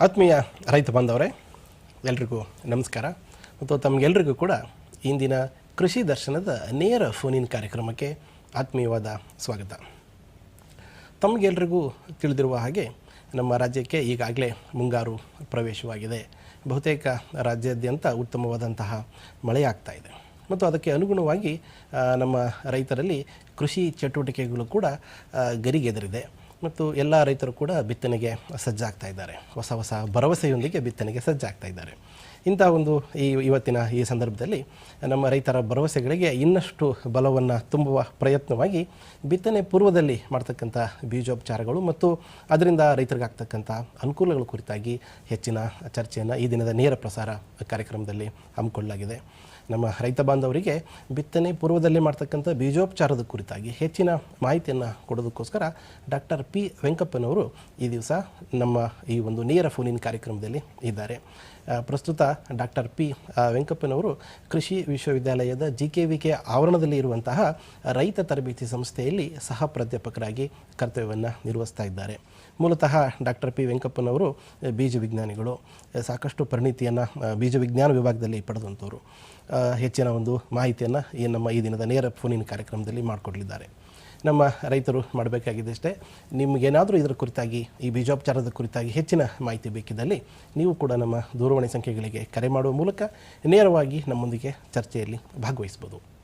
ಆತ್ಮೀಯ ರೈತ ಬಾಂಧವರೇ, ಎಲ್ರಿಗೂ ನಮಸ್ಕಾರ. ಮತ್ತು ತಮಗೆಲ್ರಿಗೂ ಕೂಡ ಇಂದಿನ ಕೃಷಿ ದರ್ಶನದ ನೇರ ಫೋನಿನ ಕಾರ್ಯಕ್ರಮಕ್ಕೆ ಆತ್ಮೀಯವಾದ ಸ್ವಾಗತ. ತಮಗೆಲ್ರಿಗೂ ತಿಳಿದಿರುವ ಹಾಗೆ ನಮ್ಮ ರಾಜ್ಯಕ್ಕೆ ಈಗಾಗಲೇ ಮುಂಗಾರು ಪ್ರವೇಶವಾಗಿದೆ. ಬಹುತೇಕ ರಾಜ್ಯಾದ್ಯಂತ ಉತ್ತಮವಾದಂತಹ ಮಳೆಯಾಗ್ತಾ ಇದೆ. ಮತ್ತು ಅದಕ್ಕೆ ಅನುಗುಣವಾಗಿ ನಮ್ಮ ರೈತರಲ್ಲಿ ಕೃಷಿ ಚಟುವಟಿಕೆಗಳು ಕೂಡ ಗರಿಗೆದರಿದೆ. ಮತ್ತು ಎಲ್ಲ ರೈತರು ಕೂಡ ಬಿತ್ತನೆಗೆ ಸಜ್ಜಾಗ್ತಾ ಇದ್ದಾರೆ. ಹೊಸ ಹೊಸ ಭರವಸೆಯೊಂದಿಗೆ ಬಿತ್ತನೆಗೆ ಸಜ್ಜಾಗ್ತಾ ಇದ್ದಾರೆ. ಇಂಥ ಒಂದು ಈ ಇವತ್ತಿನ ಈ ಸಂದರ್ಭದಲ್ಲಿ ನಮ್ಮ ರೈತರ ಭರವಸೆಗಳಿಗೆ ಇನ್ನಷ್ಟು ಬಲವನ್ನು ತುಂಬುವ ಪ್ರಯತ್ನವಾಗಿ ಬಿತ್ತನೆ ಪೂರ್ವದಲ್ಲಿ ಮಾಡ್ತಕ್ಕಂಥ ಬೀಜೋಪಚಾರಗಳು ಮತ್ತು ಅದರಿಂದ ರೈತರಿಗಾಗ್ತಕ್ಕಂಥ ಅನುಕೂಲಗಳ ಕುರಿತಾಗಿ ಹೆಚ್ಚಿನ ಚರ್ಚೆಯನ್ನು ಈ ದಿನದ ನೇರ ಪ್ರಸಾರ ಕಾರ್ಯಕ್ರಮದಲ್ಲಿ ಹಮ್ಮಿಕೊಳ್ಳಲಾಗಿದೆ. ನಮ್ಮ ರೈತ ಬಾಂಧವರಿಗೆ ಬಿತ್ತನೆ ಪೂರ್ವದಲ್ಲಿ ಮಾಡ್ತಕ್ಕಂಥ ಬೀಜೋಪಚಾರದ ಕುರಿತಾಗಿ ಹೆಚ್ಚಿನ ಮಾಹಿತಿಯನ್ನು ಕೊಡೋದಕ್ಕೋಸ್ಕರ ಡಾಕ್ಟರ್ ಪಿ ವೆಂಕಪ್ಪನವರು ಈ ದಿವಸ ನಮ್ಮ ಈ ಒಂದು ನೇರ ಫೋನಿನ ಕಾರ್ಯಕ್ರಮದಲ್ಲಿ ಇದ್ದಾರೆ. ಪ್ರಸ್ತುತ ಡಾಕ್ಟರ್ ಪಿ ವೆಂಕಪ್ಪನವರು ಕೃಷಿ ವಿಶ್ವವಿದ್ಯಾಲಯದ ಜಿ ಕೆ ವಿ ಕೆ ಆವರಣದಲ್ಲಿ ಇರುವಂತಹ ರೈತ ತರಬೇತಿ ಸಂಸ್ಥೆಯಲ್ಲಿ ಸಹ ಪ್ರಾಧ್ಯಾಪಕರಾಗಿ ಕರ್ತವ್ಯವನ್ನು ನಿರ್ವಹಿಸ್ತಾ ಇದ್ದಾರೆ. ಮೂಲತಃ ಡಾಕ್ಟರ್ ಪಿ ವೆಂಕಪ್ಪನವರು ಬೀಜ ವಿಜ್ಞಾನಿಗಳು ಸಾಕಷ್ಟು ಪರಿಣಿತಿಯನ್ನು ಬೀಜ ವಿಜ್ಞಾನ ವಿಭಾಗದಲ್ಲಿ ಪಡೆದಂಥವರು. ಹೆಚ್ಚಿನ ಒಂದು ಮಾಹಿತಿಯನ್ನು ಈ ನಮ್ಮ ಈ ದಿನದ ನೇರ ಫೋನಿನ ಕಾರ್ಯಕ್ರಮದಲ್ಲಿ ಮಾಡಿಕೊಡಲಿದ್ದಾರೆ. ನಮ್ಮ ರೈತರು ಮಾಡಬೇಕಾಗಿದ್ದಷ್ಟೇ ನಿಮಗೇನಾದರೂ ಇದರ ಕುರಿತಾಗಿ, ಈ ಬೀಜೋಪಚಾರದ ಕುರಿತಾಗಿ ಹೆಚ್ಚಿನ ಮಾಹಿತಿ ಬೇಕಿದ್ದಲ್ಲಿ, ನೀವು ಕೂಡ ನಮ್ಮ ದೂರವಾಣಿ ಸಂಖ್ಯೆಗಳಿಗೆ ಕರೆ ಮಾಡುವ ಮೂಲಕ ನೇರವಾಗಿ ನಮ್ಮೊಂದಿಗೆ ಚರ್ಚೆಯಲ್ಲಿ ಭಾಗವಹಿಸ್ಬೋದು.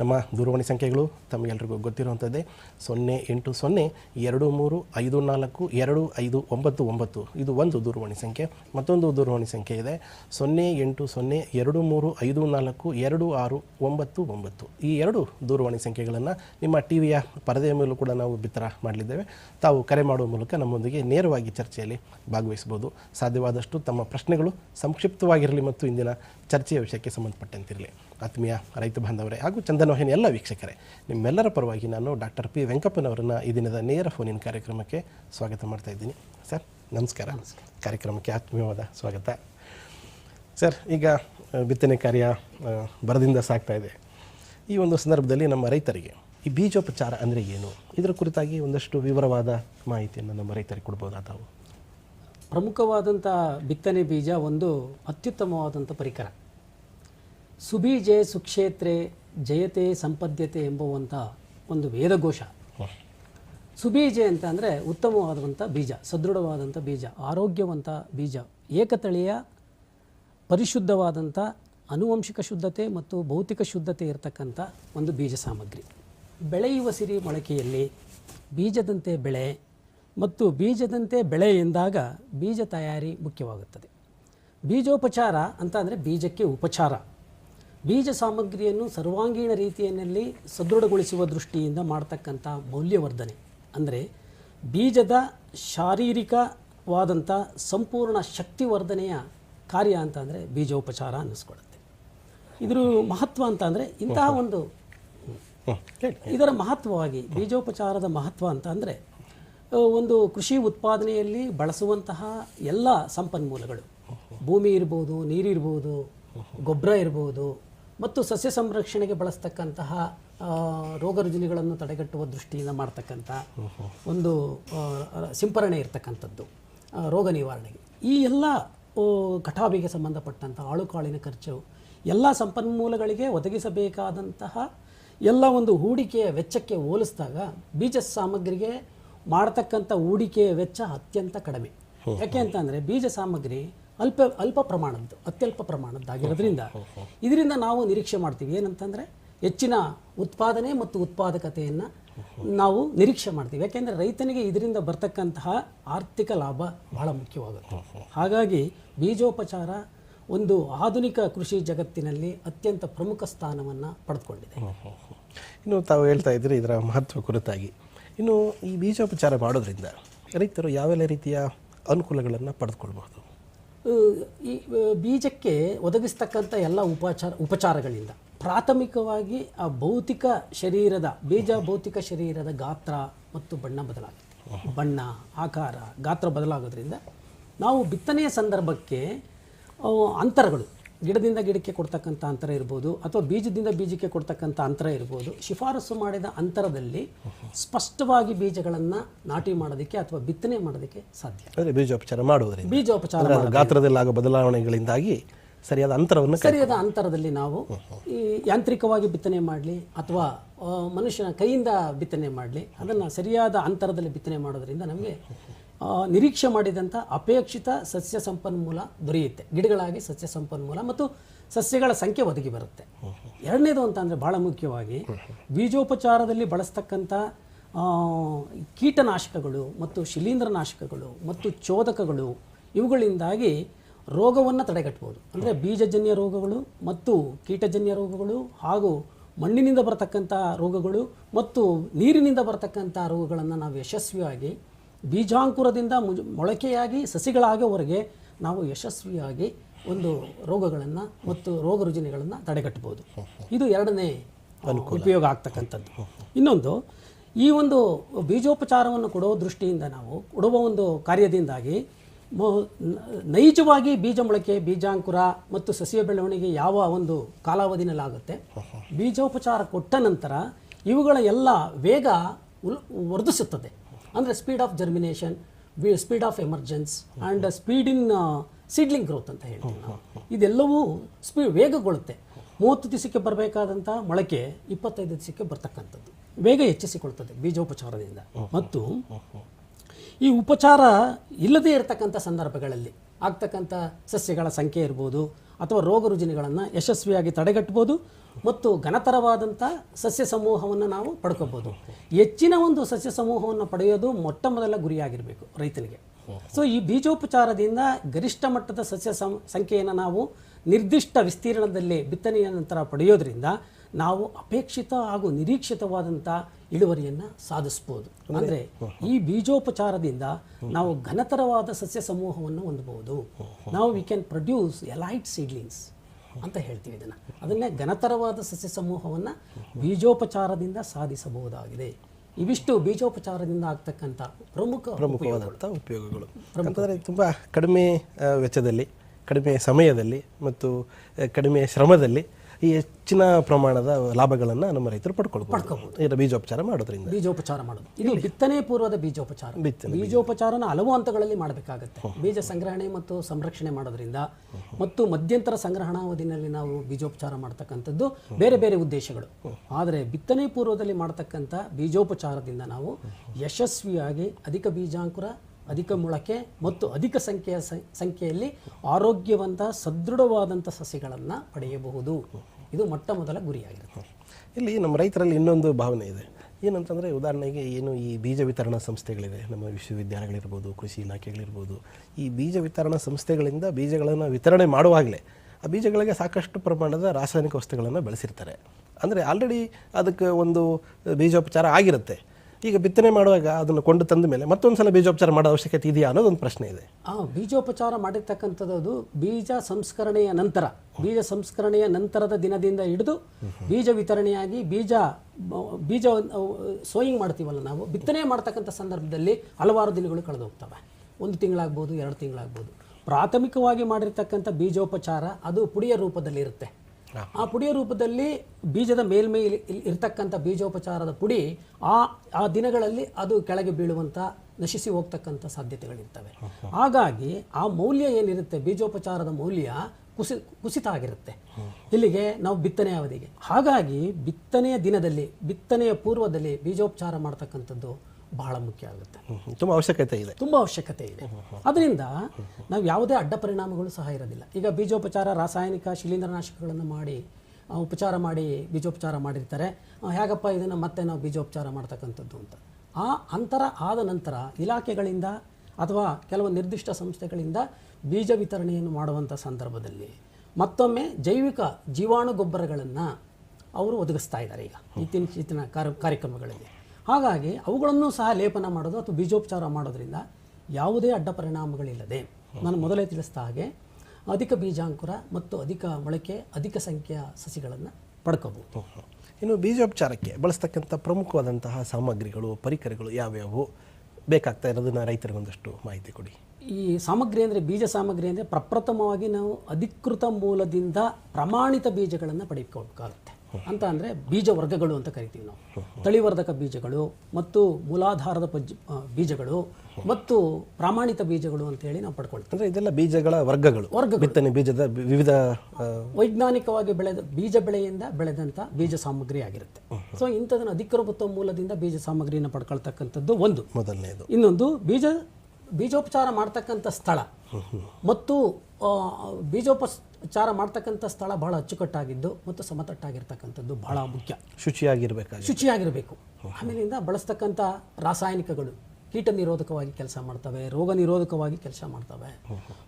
ನಮ್ಮ ದೂರವಾಣಿ ಸಂಖ್ಯೆಗಳು ತಮಗೆಲ್ಲರಿಗೂ ಗೊತ್ತಿರುವಂಥದ್ದೇ ಸೊನ್ನೆ ಎಂಟು ಸೊನ್ನೆ ಎರಡು ಮೂರು ಐದು ನಾಲ್ಕು ಎರಡು ಐದು ಒಂಬತ್ತು ಒಂಬತ್ತು. ಇದು ಒಂದು ದೂರವಾಣಿ ಸಂಖ್ಯೆ. ಮತ್ತೊಂದು ದೂರವಾಣಿ ಸಂಖ್ಯೆ ಇದೆ. ಸೊನ್ನೆ ಎಂಟು ಸೊನ್ನೆ ಎರಡು ಮೂರು ಐದು ನಾಲ್ಕು ಎರಡು ಆರು ಒಂಬತ್ತು ಒಂಬತ್ತು. ಈ ಎರಡು ದೂರವಾಣಿ ಸಂಖ್ಯೆಗಳನ್ನು ನಿಮ್ಮ ಟಿ ವಿಯ ಪರದೆಯ ಮೇಲೂ ಕೂಡ ನಾವು ಬಿತ್ತರ ಮಾಡಲಿದ್ದೇವೆ. ತಾವು ಕರೆ ಮಾಡುವ ಮೂಲಕ ನಮ್ಮೊಂದಿಗೆ ನೇರವಾಗಿ ಚರ್ಚೆಯಲ್ಲಿ ಭಾಗವಹಿಸ್ಬೋದು ಸಾಧ್ಯವಾದಷ್ಟು ತಮ್ಮ ಪ್ರಶ್ನೆಗಳು ಸಂಕ್ಷಿಪ್ತವಾಗಿರಲಿ ಮತ್ತು ಇಂದಿನ ಚರ್ಚೆಯ ವಿಷಯಕ್ಕೆ ಸಂಬಂಧಪಟ್ಟಂತಿರಲಿ. ಆತ್ಮೀಯ ರೈತ ಬಾಂಧವರೇ ಹಾಗೂ ಚಂದನವಾಹಿನಿ ಎಲ್ಲ ವೀಕ್ಷಕರೇ ನಿಮ್ಮೆಲ್ಲರ ಪರವಾಗಿ ನಾನು ಡಾಕ್ಟರ್ ಪಿ ವೆಂಕಪ್ಪನವರನ್ನು ಈ ದಿನದ ನೇರ ಫೋನಿನ ಕಾರ್ಯಕ್ರಮಕ್ಕೆ ಸ್ವಾಗತ ಮಾಡ್ತಾ ಇದ್ದೀನಿ. ಸರ್ ನಮಸ್ಕಾರ. ಕಾರ್ಯಕ್ರಮಕ್ಕೆ ಆತ್ಮೀಯವಾದ ಸ್ವಾಗತ. ಸರ್ ಈಗ ಬಿತ್ತನೆ ಕಾರ್ಯ ಬರದಿಂದ ಸಾಗ್ತಾ ಇದೆ. ಈ ಒಂದು ಸಂದರ್ಭದಲ್ಲಿ ನಮ್ಮ ರೈತರಿಗೆ ಈ ಬೀಜೋಪಚಾರ ಅಂದರೆ ಏನು? ಇದರ ಕುರಿತಾಗಿ ಒಂದಷ್ಟು ವಿವರವಾದ ಮಾಹಿತಿಯನ್ನು ನಮ್ಮ ರೈತರಿಗೆ ಕೊಡ್ಬೋದಾ ತಾವು ಪ್ರಮುಖವಾದಂಥ ಬಿತ್ತನೆ ಬೀಜ ಒಂದು ಅತ್ಯುತ್ತಮವಾದಂಥ ಪರಿಕರ. ಸುಬೀಜೆ ಸುಕ್ಷೇತ್ರೆ ಜಯತೆ ಸಂಪದ್ಯತೆ ಎಂಬುವಂಥ ಒಂದು ವೇದಘೋಷ. ಸುಬೀಜೆ ಅಂತ ಅಂದರೆ ಉತ್ತಮವಾದಂಥ ಬೀಜ ಸದೃಢವಾದಂಥ ಬೀಜ ಆರೋಗ್ಯವಂತ ಬೀಜ ಏಕತಳಿಯ ಪರಿಶುದ್ಧವಾದಂಥ ಅನುವಂಶಿಕ ಶುದ್ಧತೆ ಮತ್ತು ಭೌತಿಕ ಶುದ್ಧತೆ ಇರತಕ್ಕಂಥ ಒಂದು ಬೀಜ ಸಾಮಗ್ರಿ. ಬೆಳೆಯುವ ಸಿರಿ ಮೊಳಕೆಯಲ್ಲಿ ಬೀಜದಂತೆ ಬೆಳೆ ಮತ್ತು ಬೀಜದಂತೆ ಬೆಳೆ ಎಂದಾಗ ಬೀಜ ತಯಾರಿ ಮುಖ್ಯವಾಗುತ್ತದೆ. ಬೀಜೋಪಚಾರ ಅಂತ ಅಂದರೆ ಬೀಜಕ್ಕೆ ಉಪಚಾರ. ಬೀಜ ಸಾಮಗ್ರಿಯನ್ನು ಸರ್ವಾಂಗೀಣ ರೀತಿಯಲ್ಲಿ ಸದೃಢಗೊಳಿಸುವ ದೃಷ್ಟಿಯಿಂದ ಮಾಡ್ತಕ್ಕಂಥ ಮೌಲ್ಯವರ್ಧನೆ. ಅಂದರೆ ಬೀಜದ ಶಾರೀರಿಕವಾದಂಥ ಸಂಪೂರ್ಣ ಶಕ್ತಿವರ್ಧನೆಯ ಕಾರ್ಯ ಅಂತ ಅಂದರೆ ಬೀಜೋಪಚಾರ ಅನ್ನಿಸ್ಕೊಡುತ್ತೆ. ಇದ್ರ ಮಹತ್ವ ಅಂತ ಅಂದರೆ ಇಂತಹ ಒಂದು ಇದರ ಮಹತ್ವವಾಗಿ ಬೀಜೋಪಚಾರದ ಮಹತ್ವ ಅಂತ ಅಂದರೆ ಒಂದು ಕೃಷಿ ಉತ್ಪಾದನೆಯಲ್ಲಿ ಬಳಸುವಂತಹ ಎಲ್ಲ ಸಂಪನ್ಮೂಲಗಳು. ಭೂಮಿ ಇರ್ಬೋದು ನೀರಿರ್ಬೋದು ಗೊಬ್ಬರ ಇರ್ಬೋದು ಮತ್ತು ಸಸ್ಯ ಸಂರಕ್ಷಣೆಗೆ ಬಳಸ್ತಕ್ಕಂತಹ ರೋಗ ರುಜಿನಗಳನ್ನು ತಡೆಗಟ್ಟುವ ದೃಷ್ಟಿಯಿಂದ ಮಾಡ್ತಕ್ಕಂಥ ಒಂದು ಸಿಂಪರಣೆ ಇರತಕ್ಕಂಥದ್ದು ರೋಗ ನಿವಾರಣೆಗೆ. ಈ ಎಲ್ಲ ಕಟಾವಿಗೆ ಸಂಬಂಧಪಟ್ಟಂಥ ಆಳುಕಾಳಿನ ಖರ್ಚು ಎಲ್ಲ ಸಂಪನ್ಮೂಲಗಳಿಗೆ ಒದಗಿಸಬೇಕಾದಂತಹ ಎಲ್ಲ ಒಂದು ಹೂಡಿಕೆಯ ವೆಚ್ಚಕ್ಕೆ ಹೋಲಿಸಿದಾಗ ಬೀಜ ಸಾಮಗ್ರಿಗೆ ಮಾಡತಕ್ಕಂಥ ಹೂಡಿಕೆಯ ವೆಚ್ಚ ಅತ್ಯಂತ ಕಡಿಮೆ. ಯಾಕೆ ಅಂತಂದರೆ ಬೀಜ ಸಾಮಗ್ರಿ ಅಲ್ಪ ಅಲ್ಪ ಪ್ರಮಾಣದ್ದು ಅತ್ಯಲ್ಪ ಪ್ರಮಾಣದ್ದಾಗಿರೋದ್ರಿಂದ ಇದರಿಂದ ನಾವು ನಿರೀಕ್ಷೆ ಮಾಡ್ತೀವಿ. ಏನಂತಂದರೆ ಹೆಚ್ಚಿನ ಉತ್ಪಾದನೆ ಮತ್ತು ಉತ್ಪಾದಕತೆಯನ್ನು ನಾವು ನಿರೀಕ್ಷೆ ಮಾಡ್ತೀವಿ. ಯಾಕೆಂದರೆ ರೈತನಿಗೆ ಇದರಿಂದ ಬರ್ತಕ್ಕಂತಹ ಆರ್ಥಿಕ ಲಾಭ ಬಹಳ ಮುಖ್ಯವಾಗುತ್ತೆ. ಹಾಗಾಗಿ ಬೀಜೋಪಚಾರ ಒಂದು ಆಧುನಿಕ ಕೃಷಿ ಜಗತ್ತಿನಲ್ಲಿ ಅತ್ಯಂತ ಪ್ರಮುಖ ಸ್ಥಾನವನ್ನು ಪಡೆದುಕೊಂಡಿದೆ ಇನ್ನು ತಾವು ಹೇಳ್ತಾ ಇದ್ರಿ ಇದರ ಮಹತ್ವ ಕುರಿತಾಗಿ. ಇನ್ನು ಈ ಬೀಜೋಪಚಾರ ಮಾಡೋದ್ರಿಂದ ರೈತರು ಯಾವೆಲ್ಲ ರೀತಿಯ ಅನುಕೂಲಗಳನ್ನು ಪಡೆದುಕೊಳ್ಬಹುದು? ಈ ಬೀಜಕ್ಕೆ ಒದಗಿಸ್ತಕ್ಕಂಥ ಎಲ್ಲ ಉಪಚಾರ ಉಪಚಾರಗಳಿಂದ. ಪ್ರಾಥಮಿಕವಾಗಿ ಆ ಭೌತಿಕ ಶರೀರದ ಬೀಜ ಭೌತಿಕ ಶರೀರದ ಗಾತ್ರ ಮತ್ತು ಬಣ್ಣ ಬದಲಾಗುತ್ತೆ. ಬಣ್ಣ ಆಕಾರ ಗಾತ್ರ ಬದಲಾಗೋದ್ರಿಂದ ನಾವು ಬಿತ್ತನೆಯ ಸಂದರ್ಭಕ್ಕೆ ಅಂತರಗಳು. ಗಿಡದಿಂದ ಗಿಡಕ್ಕೆ ಕೊಡ್ತಕ್ಕಂಥ ಅಂತರ ಇರ್ಬೋದು ಅಥವಾ ಬೀಜದಿಂದ ಬೀಜಕ್ಕೆ ಕೊಡ್ತಕ್ಕಂಥ ಅಂತರ ಇರ್ಬೋದು ಶಿಫಾರಸು ಮಾಡಿದ ಅಂತರದಲ್ಲಿ ಸ್ಪಷ್ಟವಾಗಿ ಬೀಜಗಳನ್ನು ನಾಟಿ ಮಾಡೋದಕ್ಕೆ ಅಥವಾ ಬಿತ್ತನೆ ಮಾಡೋದಕ್ಕೆ ಸಾಧ್ಯ. ಅಂದರೆ ಬೀಜೋಪಚಾರ ಮಾಡುವುದರಿಂದ. ಬೀಜೋಪಚಾರ ಗಾತ್ರದಲ್ಲಿ ಆಗೋ ಬದಲಾವಣೆಗಳಿಂದಾಗಿ ಸರಿಯಾದ ಅಂತರವನ್ನು ಸರಿಯಾದ ಅಂತರದಲ್ಲಿ ನಾವು ಈ ಯಾಂತ್ರಿಕವಾಗಿ ಬಿತ್ತನೆ ಮಾಡಲಿ ಅಥವಾ ಮನುಷ್ಯನ ಕೈಯಿಂದ ಬಿತ್ತನೆ ಮಾಡಲಿ ಅದನ್ನು ಸರಿಯಾದ ಅಂತರದಲ್ಲಿ ಬಿತ್ತನೆ ಮಾಡೋದರಿಂದ ನಮಗೆ ನಿರೀಕ್ಷೆ ಮಾಡಿದಂಥ ಅಪೇಕ್ಷಿತ ಸಸ್ಯ ಸಂಪನ್ಮೂಲ ದೊರೆಯುತ್ತೆ. ಗಿಡಗಳಾಗಿ ಸಸ್ಯ ಸಂಪನ್ಮೂಲ ಮತ್ತು ಸಸ್ಯಗಳ ಸಂಖ್ಯೆ ಒದಗಿ ಬರುತ್ತೆ. ಎರಡನೇದು ಅಂತ ಅಂದರೆ ಭಾಳ ಮುಖ್ಯವಾಗಿ ಬೀಜೋಪಚಾರದಲ್ಲಿ ಬಳಸ್ತಕ್ಕಂಥ ಕೀಟನಾಶಕಗಳು ಮತ್ತು ಶಿಲೀಂಧ್ರನಾಶಕಗಳು ಮತ್ತು ಚೋದಕಗಳು ಇವುಗಳಿಂದಾಗಿ ರೋಗವನ್ನು ತಡೆಗಟ್ಟಬಹುದು ಅಂದರೆ ಬೀಜಜನ್ಯ ರೋಗಗಳು ಮತ್ತು ಕೀಟಜನ್ಯ ರೋಗಗಳು ಹಾಗೂ ಮಣ್ಣಿನಿಂದ ಬರತಕ್ಕಂಥ ರೋಗಗಳು ಮತ್ತು ನೀರಿನಿಂದ ಬರತಕ್ಕಂಥ ರೋಗಗಳನ್ನು ನಾವು ಯಶಸ್ವಿಯಾಗಿ ಬೀಜಾಂಕುರದಿಂದ ಮುಜ ಮೊಳಕೆಯಾಗಿ ಸಸಿಗಳಾಗೋವರೆಗೆ ನಾವು ಯಶಸ್ವಿಯಾಗಿ ಒಂದು ರೋಗಗಳನ್ನು ಮತ್ತು ರೋಗ ರುಜಿನಗಳನ್ನು ತಡೆಗಟ್ಟಬಹುದು. ಇದು ಎರಡನೇ ಉಪಯೋಗ ಆಗ್ತಕ್ಕಂಥದ್ದು. ಇನ್ನೊಂದು ಈ ಒಂದು ಬೀಜೋಪಚಾರವನ್ನು ಕೊಡೋ ದೃಷ್ಟಿಯಿಂದ ನಾವು ಕೊಡುವ ಒಂದು ಕಾರ್ಯದಿಂದಾಗಿ ಮೊ- ನೈಜವಾಗಿ ಬೀಜ ಮೊಳಕೆ ಬೀಜಾಂಕುರ ಮತ್ತು ಸಸ್ಯ ಬೆಳವಣಿಗೆ ಯಾವ ಒಂದು ಕಾಲಾವಧಿನಲ್ಲಾಗುತ್ತೆ ಬೀಜೋಪಚಾರ ಕೊಟ್ಟ ನಂತರ ಇವುಗಳ ಎಲ್ಲ ವೇಗ ಉಲ್ ವರ್ಧಿಸುತ್ತದೆ. ಅಂದರೆ speed of germination speed of emergence and speed in seedling growth ಅಂತ ಹೇಳ್ತೀವಿ ಇದೆಲ್ಲವೂ ಸ್ಪೀ ವೇಗಗೊಳ್ಳುತ್ತೆ. ಮೂವತ್ತು ದಿವಸಕ್ಕೆ ಬರಬೇಕಾದಂಥ ಮೊಳಕೆ ಇಪ್ಪತ್ತೈದು ದಿವಸಕ್ಕೆ ಬರ್ತಕ್ಕಂಥದ್ದು. ವೇಗ ಹೆಚ್ಚಿಸಿಕೊಳ್ತದೆ ಬೀಜೋಪಚಾರದಿಂದ. ಮತ್ತು ಈ ಉಪಚಾರ ಇಲ್ಲದೇ ಇರತಕ್ಕಂಥ ಸಂದರ್ಭಗಳಲ್ಲಿ ಆಗ್ತಕ್ಕಂಥ ಸಸ್ಯಗಳ ಸಂಖ್ಯೆ ಇರ್ಬೋದು, ಅಥವಾ ರೋಗ ರುಜಿನಗಳನ್ನು ಯಶಸ್ವಿಯಾಗಿ ತಡೆಗಟ್ಬೋದು ಮತ್ತು ಘನತರವಾದಂಥ ಸಸ್ಯ ಸಮೂಹವನ್ನು ನಾವು ಪಡ್ಕೋಬೋದು. ಹೆಚ್ಚಿನ ಒಂದು ಸಸ್ಯ ಸಮೂಹವನ್ನು ಪಡೆಯೋದು ಮೊಟ್ಟ ಮೊದಲ ಗುರಿಯಾಗಿರಬೇಕು ರೈತನಿಗೆ. ಸೊ ಈ ಬೀಜೋಪಚಾರದಿಂದ ಗರಿಷ್ಠ ಮಟ್ಟದ ಸಸ್ಯ ಸಂ, ಸಂಖ್ಯೆಯನ್ನು ನಾವು ನಿರ್ದಿಷ್ಟ ವಿಸ್ತೀರ್ಣದಲ್ಲಿ ಬಿತ್ತನೆಯ ನಂತರ ಪಡೆಯೋದ್ರಿಂದ ನಾವು ಅಪೇಕ್ಷಿತ ಹಾಗೂ ನಿರೀಕ್ಷಿತವಾದಂಥ ಇಳುವರಿಯನ್ನು ಸಾಧಿಸ್ಬೋದು. ಅಂದರೆ ಈ ಬೀಜೋಪಚಾರದಿಂದ ನಾವು ಘನತರವಾದ ಸಸ್ಯ ಸಮೂಹವನ್ನು ಹೊಂದಬಹುದು. ನಾವು we can produce elite seedlings ಅಂತ ಹೇಳ್ತೀವಿ ಇದನ್ನು. ಅದನ್ನೇ ಘನತರವಾದ ಸಸ್ಯ ಸಮೂಹವನ್ನು ಬೀಜೋಪಚಾರದಿಂದ ಸಾಧಿಸಬಹುದಾಗಿದೆ. ಇವಿಷ್ಟು ಬೀಜೋಪಚಾರದಿಂದ ಆಗ್ತಕ್ಕಂಥ ಪ್ರಮುಖ ಪ್ರಮುಖವಾದಂಥ ಉಪಯೋಗಗಳು. ಅಂತಂದರೆ ತುಂಬ ಕಡಿಮೆ ವೆಚ್ಚದಲ್ಲಿ ಕಡಿಮೆ ಸಮಯದಲ್ಲಿ ಮತ್ತು ಕಡಿಮೆ ಶ್ರಮದಲ್ಲಿ ಈ ಹೆಚ್ಚಿನ ಪ್ರಮಾಣದ ಲಾಭಗಳನ್ನು ನಮ್ಮ ರೈತರು ಪಡ್ಕೊಳ್ಬಹುದು ಇದರ ಬೀಜೋಪಚಾರ ಮಾಡೋದ್ರಿಂದ. ಬೀಜೋಪಚಾರ ಮಾಡೋದು. ಇದು ಬಿತ್ತನೆ ಪೂರ್ವದ ಬೀಜೋಪಚಾರ. ಬಿತ್ತನೆ ಬೀಜೋಪಚಾರನ ಹಲವು ಹಂತಗಳಲ್ಲಿ ಮಾಡಬೇಕಾಗುತ್ತೆ. ಬೀಜ ಸಂಗ್ರಹಣೆ ಮತ್ತು ಸಂರಕ್ಷಣೆ ಮಾಡೋದ್ರಿಂದ ಮತ್ತು ಮಧ್ಯಂತರ ಸಂಗ್ರಹಣಾವಧಿನಲ್ಲಿ ನಾವು ಬೀಜೋಪಚಾರ ಮಾಡ್ತಕ್ಕಂಥದ್ದು ಬೇರೆ ಬೇರೆ ಉದ್ದೇಶಗಳು. ಆದರೆ ಬಿತ್ತನೆ ಪೂರ್ವದಲ್ಲಿ ಮಾಡ್ತಕ್ಕಂಥ ಬೀಜೋಪಚಾರದಿಂದ ನಾವು ಯಶಸ್ವಿಯಾಗಿ ಅಧಿಕ ಬೀಜಾಂಕುರ ಅಧಿಕ ಮೊಳಕೆ ಮತ್ತು ಅಧಿಕ ಸಂಖ್ಯೆಯ ಸಂಖ್ಯೆಯಲ್ಲಿ ಆರೋಗ್ಯವಂತ ಸದೃಢವಾದಂಥ ಸಸಿಗಳನ್ನು ಪಡೆಯಬಹುದು. ಇದು ಮೊಟ್ಟ ಮೊದಲ ಗುರಿಯಾಗಿರುತ್ತೆ. ಇಲ್ಲಿ ನಮ್ಮ ರೈತರಲ್ಲಿ ಇನ್ನೊಂದು ಭಾವನೆ ಇದೆ. ಏನಂತಂದರೆ ಉದಾಹರಣೆಗೆ ಏನು ಈ ಬೀಜ ವಿತರಣಾ ಸಂಸ್ಥೆಗಳಿದೆ ನಮ್ಮ ವಿಶ್ವವಿದ್ಯಾಲಯಗಳಿರ್ಬೋದು, ಕೃಷಿ ಇಲಾಖೆಗಳಿರ್ಬೋದು. ಈ ಬೀಜ ವಿತರಣಾ ಸಂಸ್ಥೆಗಳಿಂದ ಬೀಜಗಳನ್ನು ವಿತರಣೆ ಮಾಡುವಾಗಲೇ ಆ ಬೀಜಗಳಿಗೆ ಸಾಕಷ್ಟು ಪ್ರಮಾಣದ ರಾಸಾಯನಿಕ ವಸ್ತುಗಳನ್ನು ಬೆಳೆಸಿರ್ತಾರೆ. ಅಂದರೆ ಆಲ್ರೆಡಿ ಅದಕ್ಕೆ ಒಂದು ಬೀಜೋಪಚಾರ ಆಗಿರುತ್ತೆ. ಈಗ ಬಿತ್ತನೆ ಮಾಡುವಾಗ ಅದನ್ನು ಕೊಂಡು ತಂದ ಮೇಲೆ ಮತ್ತೊಂದು ಸಲ ಬೀಜೋಪಚಾರ ಮಾಡೋ ಅವಶ್ಯಕತೆ ಇದೆಯಾ ಅನ್ನೋದೊಂದು ಪ್ರಶ್ನೆ ಇದೆ. ಆ, ಬೀಜೋಪಚಾರ ಮಾಡಿರ್ತಕ್ಕಂಥದ್ದು ಬೀಜ ಸಂಸ್ಕರಣೆಯ ನಂತರ, ಬೀಜ ಸಂಸ್ಕರಣೆಯ ನಂತರದ ದಿನದಿಂದ ಹಿಡಿದು ಬೀಜ ವಿತರಣೆಯಾಗಿ ಬೀಜ ಬೀಜ ಸೋಯಿಂಗ್ ಮಾಡ್ತೀವಲ್ಲ ನಾವು, ಬಿತ್ತನೆ ಮಾಡ್ತಕ್ಕಂಥ ಸಂದರ್ಭದಲ್ಲಿ ಹಲವಾರು ದಿನಗಳು ಕಳೆದು ಹೋಗ್ತವೆ ಒಂದು ತಿಂಗಳಾಗ್ಬೋದು, ಎರಡು ತಿಂಗಳಾಗ್ಬೋದು. ಪ್ರಾಥಮಿಕವಾಗಿ ಮಾಡಿರ್ತಕ್ಕಂಥ ಬೀಜೋಪಚಾರ ಅದು ಪುಡಿಯ ರೂಪದಲ್ಲಿ ಇರುತ್ತೆ ಆ ಪುಡಿಯ ರೂಪದಲ್ಲಿ ಬೀಜದ ಮೇಲ್ಮೈ ಇರ್ತಕ್ಕಂಥ ಬೀಜೋಪಚಾರದ ಪುಡಿ ಆ ಆ ದಿನಗಳಲ್ಲಿ ಅದು ಕೆಳಗೆ ಬೀಳುವಂಥ ನಶಿಸಿ ಹೋಗ್ತಕ್ಕಂಥ ಸಾಧ್ಯತೆಗಳಿರ್ತವೆ. ಹಾಗಾಗಿ ಆ ಮೌಲ್ಯ ಏನಿರುತ್ತೆ, ಬೀಜೋಪಚಾರದ ಮೌಲ್ಯ ಕುಸಿ ಕುಸಿತ ಆಗಿರುತ್ತೆ ಇಲ್ಲಿಗೆ ನಾವು ಬಿತ್ತನೆ ಅವಧಿಗೆ. ಹಾಗಾಗಿ ಬಿತ್ತನೆಯ ದಿನದಲ್ಲಿ, ಬಿತ್ತನೆಯ ಪೂರ್ವದಲ್ಲಿ ಬೀಜೋಪಚಾರ ಮಾಡ್ತಕ್ಕಂಥದ್ದು ಬಹಳ ಮುಖ್ಯ ಆಗುತ್ತೆ. ತುಂಬ ಅವಶ್ಯಕತೆ ಇದೆ. ತುಂಬ ಅವಶ್ಯಕತೆ ಇದೆ. ಅದರಿಂದ ನಾವು ಯಾವುದೇ ಅಡ್ಡ ಪರಿಣಾಮಗಳು ಸಹ ಇರೋದಿಲ್ಲ. ಈಗ ಬೀಜೋಪಚಾರ ರಾಸಾಯನಿಕ ಶಿಲೀಂಧ್ರನಾಶಕಗಳನ್ನು ಮಾಡಿ ಉಪಚಾರ ಮಾಡಿ ಬೀಜೋಪಚಾರ ಮಾಡಿರ್ತಾರೆ. ಹೇಗಪ್ಪ ಇದನ್ನು ಮತ್ತೆ ನಾವು ಬೀಜೋಪಚಾರ ಮಾಡ್ತಕ್ಕಂಥದ್ದು ಅಂತ. ಆ ಅಂತರ ಆದ ನಂತರ ಇಲಾಖೆಗಳಿಂದ ಅಥವಾ ಕೆಲವು ನಿರ್ದಿಷ್ಟ ಸಂಸ್ಥೆಗಳಿಂದ ಬೀಜ ವಿತರಣೆಯನ್ನು ಮಾಡುವಂಥ ಸಂದರ್ಭದಲ್ಲಿ ಮತ್ತೊಮ್ಮೆ ಜೈವಿಕ ಜೀವಾಣು ಗೊಬ್ಬರಗಳನ್ನು ಅವರು ಒದಗಿಸ್ತಾ ಇದ್ದಾರೆ ಈಗ. ಇತ್ತೀಚಿನ ಕಾರ್ಯ ಕಾರ್ಯಕ್ರಮಗಳಲ್ಲಿ. ಹಾಗಾಗಿ ಅವುಗಳನ್ನು ಸಹ ಲೇಪನ ಮಾಡೋದು ಅಥವಾ ಬೀಜೋಪಚಾರ ಮಾಡೋದ್ರಿಂದ ಯಾವುದೇ ಅಡ್ಡ ಪರಿಣಾಮಗಳಿಲ್ಲದೆ. ನಾನು ಮೊದಲೇ ತಿಳಿಸಿದ ಹಾಗೆ ಅಧಿಕ ಬೀಜಾಂಕುರ ಮತ್ತು ಅಧಿಕ ಮೊಳಕೆ ಅಧಿಕ ಸಂಖ್ಯೆಯ ಸಸಿಗಳನ್ನು ಪಡ್ಕೋಬಹುದು. ಇನ್ನು ಬೀಜೋಪಚಾರಕ್ಕೆ ಬಳಸ್ತಕ್ಕಂಥ ಪ್ರಮುಖವಾದಂತಹ ಸಾಮಗ್ರಿಗಳು ಪರಿಕರಗಳು ಯಾವ್ಯಾವು? ಬೇಕಾಗ್ತಾ ಇರೋದನ್ನ ರೈತರಿಗೊಂದಷ್ಟು ಮಾಹಿತಿ ಕೊಡಿ. ಈ ಸಾಮಗ್ರಿ ಅಂದರೆ ಬೀಜ ಸಾಮಗ್ರಿ ಅಂದರೆ ಪ್ರಪ್ರಥಮವಾಗಿ ನಾವು ಅಧಿಕೃತ ಮೂಲದಿಂದ ಪ್ರಮಾಣಿತ ಬೀಜಗಳನ್ನು ಪಡೆಯಬೇಕಾಗುತ್ತೆ. ಅಂತ ಅಂದರೆ ಬೀಜ ವರ್ಗಗಳು ಅಂತ ಕರಿತೀವಿ ನಾವು. ತಳಿವರ್ಧಕ ಬೀಜಗಳು ಮತ್ತು ಮೂಲಾಧಾರದ ಬೀಜಗಳು ಮತ್ತು ಪ್ರಾಮಾಣಿತ ಬೀಜಗಳು ಅಂತೇಳಿ ನಾವು ಪಡ್ಕೊಳ್ತೀವಿ. ಅಂದರೆ ಇದೆಲ್ಲ ಬೀಜಗಳ ವರ್ಗಗಳು. ವರ್ಗ ಬಿತ್ತನೆ ಬೀಜದ ವಿವಿಧ ವೈಜ್ಞಾನಿಕವಾಗಿ ಬೆಳೆದ ಬೀಜ ಬೆಳೆಯಿಂದ ಬೆಳೆದಂಥ ಬೀಜ ಸಾಮಗ್ರಿ ಆಗಿರುತ್ತೆ. ಸೊ ಇಂಥದನ್ನು ಅಧಿಕೃತ ಮೂಲದಿಂದ ಬೀಜ ಸಾಮಗ್ರಿಯನ್ನು ಪಡ್ಕೊಳ್ತಕ್ಕಂಥದ್ದು ಒಂದು. ಮೊದಲನೇದು. ಇನ್ನೊಂದು ಬೀಜ ಬೀಜೋಪಚಾರ ಮಾಡ್ತಕ್ಕಂಥ ಸ್ಥಳ. ಮತ್ತು ಬೀಜೋಪಚಾರ ಮಾಡ್ತಕ್ಕಂಥ ಸ್ಥಳ ಬಹಳ ಅಚ್ಚುಕಟ್ಟಾಗಿದ್ದು ಮತ್ತು ಸಮತಟ್ಟಾಗಿರ್ತಕ್ಕಂಥದ್ದು ಬಹಳ ಮುಖ್ಯ. ಶುಚಿಯಾಗಿರಬೇಕು. ಶುಚಿಯಾಗಿರಬೇಕು ಆಮೇಲಿಂದ ಬಳಸ್ತಕ್ಕಂಥ ರಾಸಾಯನಿಕಗಳು ಕೀಟ ನಿರೋಧಕವಾಗಿ ಕೆಲಸ ಮಾಡ್ತವೆ ರೋಗ ನಿರೋಧಕವಾಗಿ ಕೆಲಸ ಮಾಡ್ತವೆ.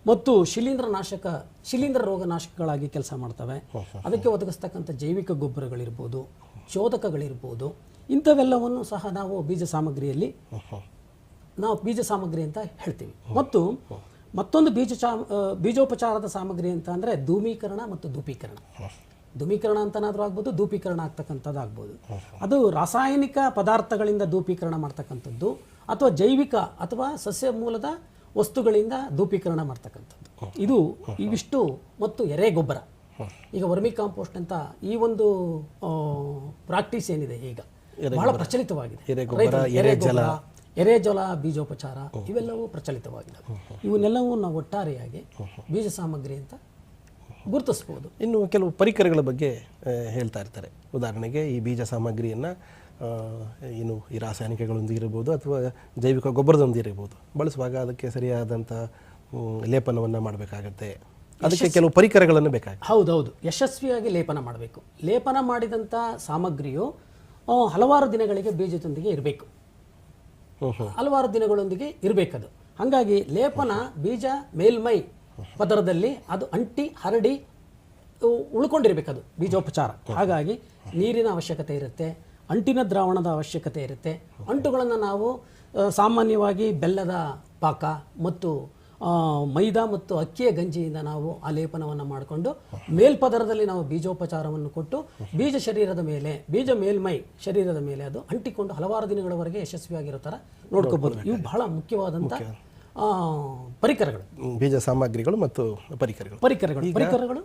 ಮತ್ತು ಶಿಲೀಂಧ್ರ ನಾಶಕ ಶಿಲೀಂಧ್ರ ರೋಗ ನಾಶಕಗಳಾಗಿ ಕೆಲಸ ಮಾಡ್ತವೆ. ಅದಕ್ಕೆ ಒದಗಿಸ್ತಕ್ಕಂಥ ಜೈವಿಕ ಗೊಬ್ಬರಗಳಿರ್ಬೋದು ಚೋದಕಗಳಿರ್ಬೋದು ಇಂಥವೆಲ್ಲವನ್ನು ಸಹ ನಾವು ಬೀಜ ಸಾಮಗ್ರಿಯಲ್ಲಿ ನಾವು ಬೀಜ ಸಾಮಗ್ರಿ ಅಂತ ಹೇಳ್ತೀವಿ. ಮತ್ತು ಮತ್ತೊಂದು ಬೀಜ ಚಾ ಬೀಜೋಪಚಾರದ ಸಾಮಗ್ರಿ ಅಂತ ಅಂದರೆ ಧೂಮೀಕರಣ ಮತ್ತು ಧೂಪೀಕರಣ. ಧೂಮೀಕರಣ ಅಂತನಾದ್ರೂ ಆಗ್ಬೋದು ಧೂಪೀಕರಣ ಆಗ್ತಕ್ಕಂಥದ್ದು ಆಗ್ಬೋದು ಅದು ರಾಸಾಯನಿಕ ಪದಾರ್ಥಗಳಿಂದ ಧೂಪೀಕರಣ ಮಾಡ್ತಕ್ಕಂಥದ್ದು ಅಥವಾ ಜೈವಿಕ ಅಥವಾ ಸಸ್ಯ ಮೂಲದ ವಸ್ತುಗಳಿಂದ ಧೂಪೀಕರಣ ಮಾಡ್ತಕ್ಕಂಥದ್ದು. ಇದು ಇವಿಷ್ಟು ಮತ್ತು ಎರೆ ಗೊಬ್ಬರ. ಈಗ ವರ್ಮಿ ಕಾಂಪೋಸ್ಟ್ ಅಂತ ಈ ಒಂದು ಪ್ರಾಕ್ಟೀಸ್ ಏನಿದೆ ಈಗ? ಬಹಳ ಪ್ರಚಲಿತವಾಗಿದೆ. ಎರೆಜಲ ಬೀಜೋಪಚಾರ ಇವೆಲ್ಲವೂ ಪ್ರಚಲಿತವಾಗಿದೆ ಇವನ್ನೆಲ್ಲವೂ ನಾವು ಒಟ್ಟಾರೆಯಾಗಿ ಬೀಜ ಸಾಮಗ್ರಿ ಅಂತ ಗುರುತಿಸ್ಬೋದು. ಇನ್ನು ಕೆಲವು ಪರಿಕರಗಳ ಬಗ್ಗೆ ಹೇಳ್ತಾ ಇರ್ತಾರೆ. ಉದಾಹರಣೆಗೆ ಈ ಬೀಜ ಸಾಮಗ್ರಿಯನ್ನು ಏನು ಈ ರಾಸಾಯನಿಕಗಳೊಂದಿಗೆ ಇರ್ಬೋದು ಅಥವಾ ಜೈವಿಕ ಗೊಬ್ಬರದೊಂದಿಗೆ ಇರ್ಬೋದು ಬಳಸುವಾಗ ಅದಕ್ಕೆ ಸರಿಯಾದಂಥ ಲೇಪನವನ್ನು ಮಾಡಬೇಕಾಗತ್ತೆ. ಅದಕ್ಕೆ ಕೆಲವು ಪರಿಕರಗಳನ್ನು ಬೇಕಾಗುತ್ತೆ. ಹೌದೌದು. ಯಶಸ್ವಿಯಾಗಿ ಲೇಪನ ಮಾಡಬೇಕು. ಲೇಪನ ಮಾಡಿದಂಥ ಸಾಮಗ್ರಿಯು ಹಲವಾರು ದಿನಗಳಿಗೆ ಬೀಜದೊಂದಿಗೆ ಇರಬೇಕು. ಹಲವಾರು ದಿನಗಳೊಂದಿಗೆ ಇರಬೇಕದು. ಹಾಗಾಗಿ ಲೇಪನ ಬೀಜ ಮೇಲ್ಮೈ ಪದರದಲ್ಲಿ ಅದು ಅಂಟಿ ಹರಡಿ ಉಳ್ಕೊಂಡಿರ್ಬೇಕದು ಬೀಜೋಪಚಾರ. ಹಾಗಾಗಿ ನೀರಿನ ಅವಶ್ಯಕತೆ ಇರುತ್ತೆ ಅಂಟಿನ ದ್ರಾವಣದ ಅವಶ್ಯಕತೆ ಇರುತ್ತೆ. ಅಂಟುಗಳನ್ನು ನಾವು ಸಾಮಾನ್ಯವಾಗಿ ಬೆಲ್ಲದ ಪಾಕ ಮತ್ತು ಮೈದಾ ಮತ್ತು ಅಕ್ಕಿಯ ಗಂಜಿಯಿಂದ ನಾವು ಆ ಲೇಪನವನ್ನು ಮಾಡಿಕೊಂಡು ಮೇಲ್ಪದರದಲ್ಲಿ ನಾವು ಬೀಜೋಪಚಾರವನ್ನು ಕೊಟ್ಟು ಬೀಜ ಶರೀರದ ಮೇಲೆ ಬೀಜ ಮೇಲ್ಮೈ ಶರೀರದ ಮೇಲೆ ಅದು ಅಂಟಿಕೊಂಡು ಹಲವಾರು ದಿನಗಳವರೆಗೆ ಯಶಸ್ವಿಯಾಗಿರೋ ಥರ ನೋಡ್ಕೋಬಹುದು ಇವು ಬಹಳ ಮುಖ್ಯವಾದಂಥ ಪರಿಕರಗಳು. ಬೀಜ ಸಾಮಗ್ರಿಗಳು ಮತ್ತು ಪರಿಕರಗಳು. ಪರಿಕರಗಳು. ಪರಿಕರಗಳು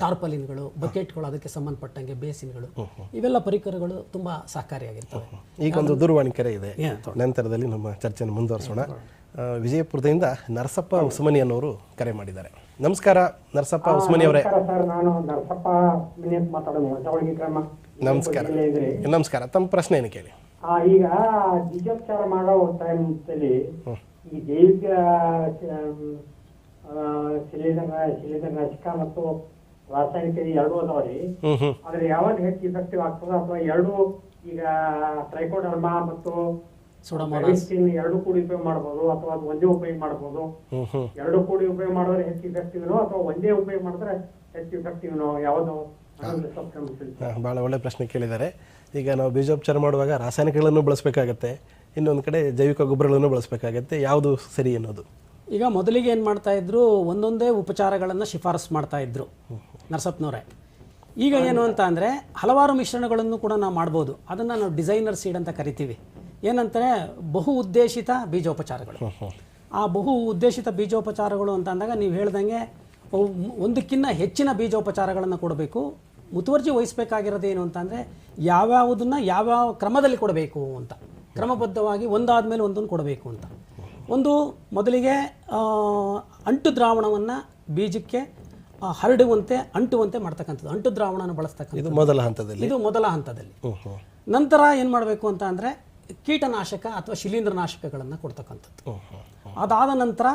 ಟಾರ್ಪಲಿನ್ಗಳು ಬಕೆಟ್ಗಳು ಅದಕ್ಕೆ ಸಂಬಂಧಪಟ್ಟಂಗೆ ಬೇಸಿನ್ಗಳು ಇವೆಲ್ಲ ಪರಿಕರಗಳು ತುಂಬಾ ಸಹಕಾರಿಯಾಗಿರ್ತವೆ. ಈಗ ಒಂದು ದೂರವಾಣಿ ಕರೆ ಇದೆ. ನಂತರದಲ್ಲಿ ನಮ್ಮ ಚರ್ಚೆಯನ್ನು ಮುಂದುವರಿಸೋಣ. ವಿಜಯಪುರದಿಂದ ನರಸಪ್ಪ ಉಸ್ಮನಿ ಅನ್ನೋರು ಕರೆ ಮಾಡಿದ್ದಾರೆ. ನಮಸ್ಕಾರ ನರಸಪ್ಪ ಉಸ್ಮನಿ ಅವರೇ. ನಮಸ್ಕಾರ ನಮಸ್ಕಾರ. ನಮಸ್ಕಾರ ತಮ್ಮ ಪ್ರಶ್ನೆ ಏನು ಕೇಳಿ ಆ, ಈಗ ಬೀಜೋಪಚಾರ ಮಾಡೋ ಟೈಮ್ ಈ ಜೈವಿಕ ಶಿಲೀಂಧ್ರನಾಶಕ ಮತ್ತು ರಾಸಾಯನಿಕ ಎರಡೂ ಅದಾವ್ರಿ ಆದ್ರೆ ಯಾವಾಗ ಹೆಚ್ಚು ಇಫೆಕ್ಟಿವ್ ಆಗ್ತದ ಅಥವಾ ಎರಡು ಈಗ ಟ್ರೈಕೋಡರ್ಮಾ ಮತ್ತು ಮೆಡಿಸಿನ್ ಎರಡು ಕೂಡಿ ಉಪಯೋಗ ಮಾಡಬಹುದು ಅಥವಾ ಅದು ಒಂದೇ ಉಪಯೋಗ ಮಾಡಬಹುದು ಎರಡು ಕೂಡಿ ಉಪಯೋಗ ಮಾಡಿದ್ರೆ ಹೆಚ್ಚು ಇಫೆಕ್ಟಿವ್ ಅಥವಾ ಒಂದೇ ಉಪಯೋಗ ಮಾಡಿದ್ರೆ ಹೆಚ್ಚು ಇಫೆಕ್ಟಿವ್ ಯಾವುದು. ಭಾಳ ಒಳ್ಳೆ ಪ್ರಶ್ನೆ ಕೇಳಿದ್ದಾರೆ. ಈಗ ನಾವು ಬೀಜೋಪಚಾರ ಮಾಡುವಾಗ ರಾಸಾಯನಿಕಗಳನ್ನು ಬಳಸಬೇಕಾಗತ್ತೆ ಇನ್ನೊಂದು ಕಡೆ ಜೈವಿಕ ಗೊಬ್ಬರಗಳನ್ನು ಬಳಸಬೇಕಾಗತ್ತೆ ಯಾವುದು ಸರಿ ಅನ್ನೋದು? ಈಗ ಮೊದಲಿಗೆ ಏನು ಮಾಡ್ತಾ ಇದ್ರು ಒಂದೊಂದೇ ಉಪಚಾರಗಳನ್ನು ಶಿಫಾರಸು ಮಾಡ್ತಾ ಇದ್ರು ನರಸಪ್ಪನವರೇ. ಈಗ ಏನು ಅಂತ ಅಂದರೆ ಹಲವಾರು ಮಿಶ್ರಣಗಳನ್ನು ಕೂಡ ನಾವು ಮಾಡ್ಬೋದು. ಅದನ್ನು ನಾವು ಡಿಸೈನರ್ ಸೀಡ್ ಅಂತ ಕರಿತೀವಿ. ಏನಂತಾರೆ ಬಹು ಉದ್ದೇಶಿತ ಬೀಜೋಪಚಾರಗಳು. ಆ ಬಹು ಉದ್ದೇಶಿತ ಬೀಜೋಪಚಾರಗಳು ಅಂತ ಅಂದಾಗ ನೀವು ಹೇಳ್ದಂಗೆ ಒಂದಕ್ಕಿಂತ ಹೆಚ್ಚಿನ ಬೀಜೋಪಚಾರಗಳನ್ನು ಕೊಡಬೇಕು. ಮುತುವರ್ಜಿ ವಹಿಸಬೇಕಾಗಿರೋದು ಏನು ಅಂತಂದರೆ ಯಾವ್ಯಾವುದನ್ನು ಯಾವ್ಯಾವ ಕ್ರಮದಲ್ಲಿ ಕೊಡಬೇಕು ಅಂತ. ಕ್ರಮಬದ್ಧವಾಗಿ ಒಂದಾದ ಮೇಲೆ ಒಂದನ್ನು ಕೊಡಬೇಕು ಅಂತ. ಒಂದು ಮೊದಲಿಗೆ ಅಂಟು ದ್ರಾವಣವನ್ನು ಬೀಜಕ್ಕೆ ಹರಡುವಂತೆ ಅಂಟುವಂತೆ ಮಾಡ್ತಕ್ಕಂಥದ್ದು. ಅಂಟು ದ್ರಾವಣನ ಬಳಸ್ತಕ್ಕಂಥ ಇದು ಮೊದಲ ಹಂತದಲ್ಲಿ. ಇದು ಮೊದಲ ಹಂತದಲ್ಲಿ. ನಂತರ ಏನು ಮಾಡಬೇಕು ಅಂತ ಅಂದರೆ ಕೀಟನಾಶಕ ಅಥವಾ ಶಿಲೀಂಧ್ರನಾಶಕಗಳನ್ನು ಕೊಡ್ತಕ್ಕಂಥದ್ದು. ಅದಾದ ನಂತರ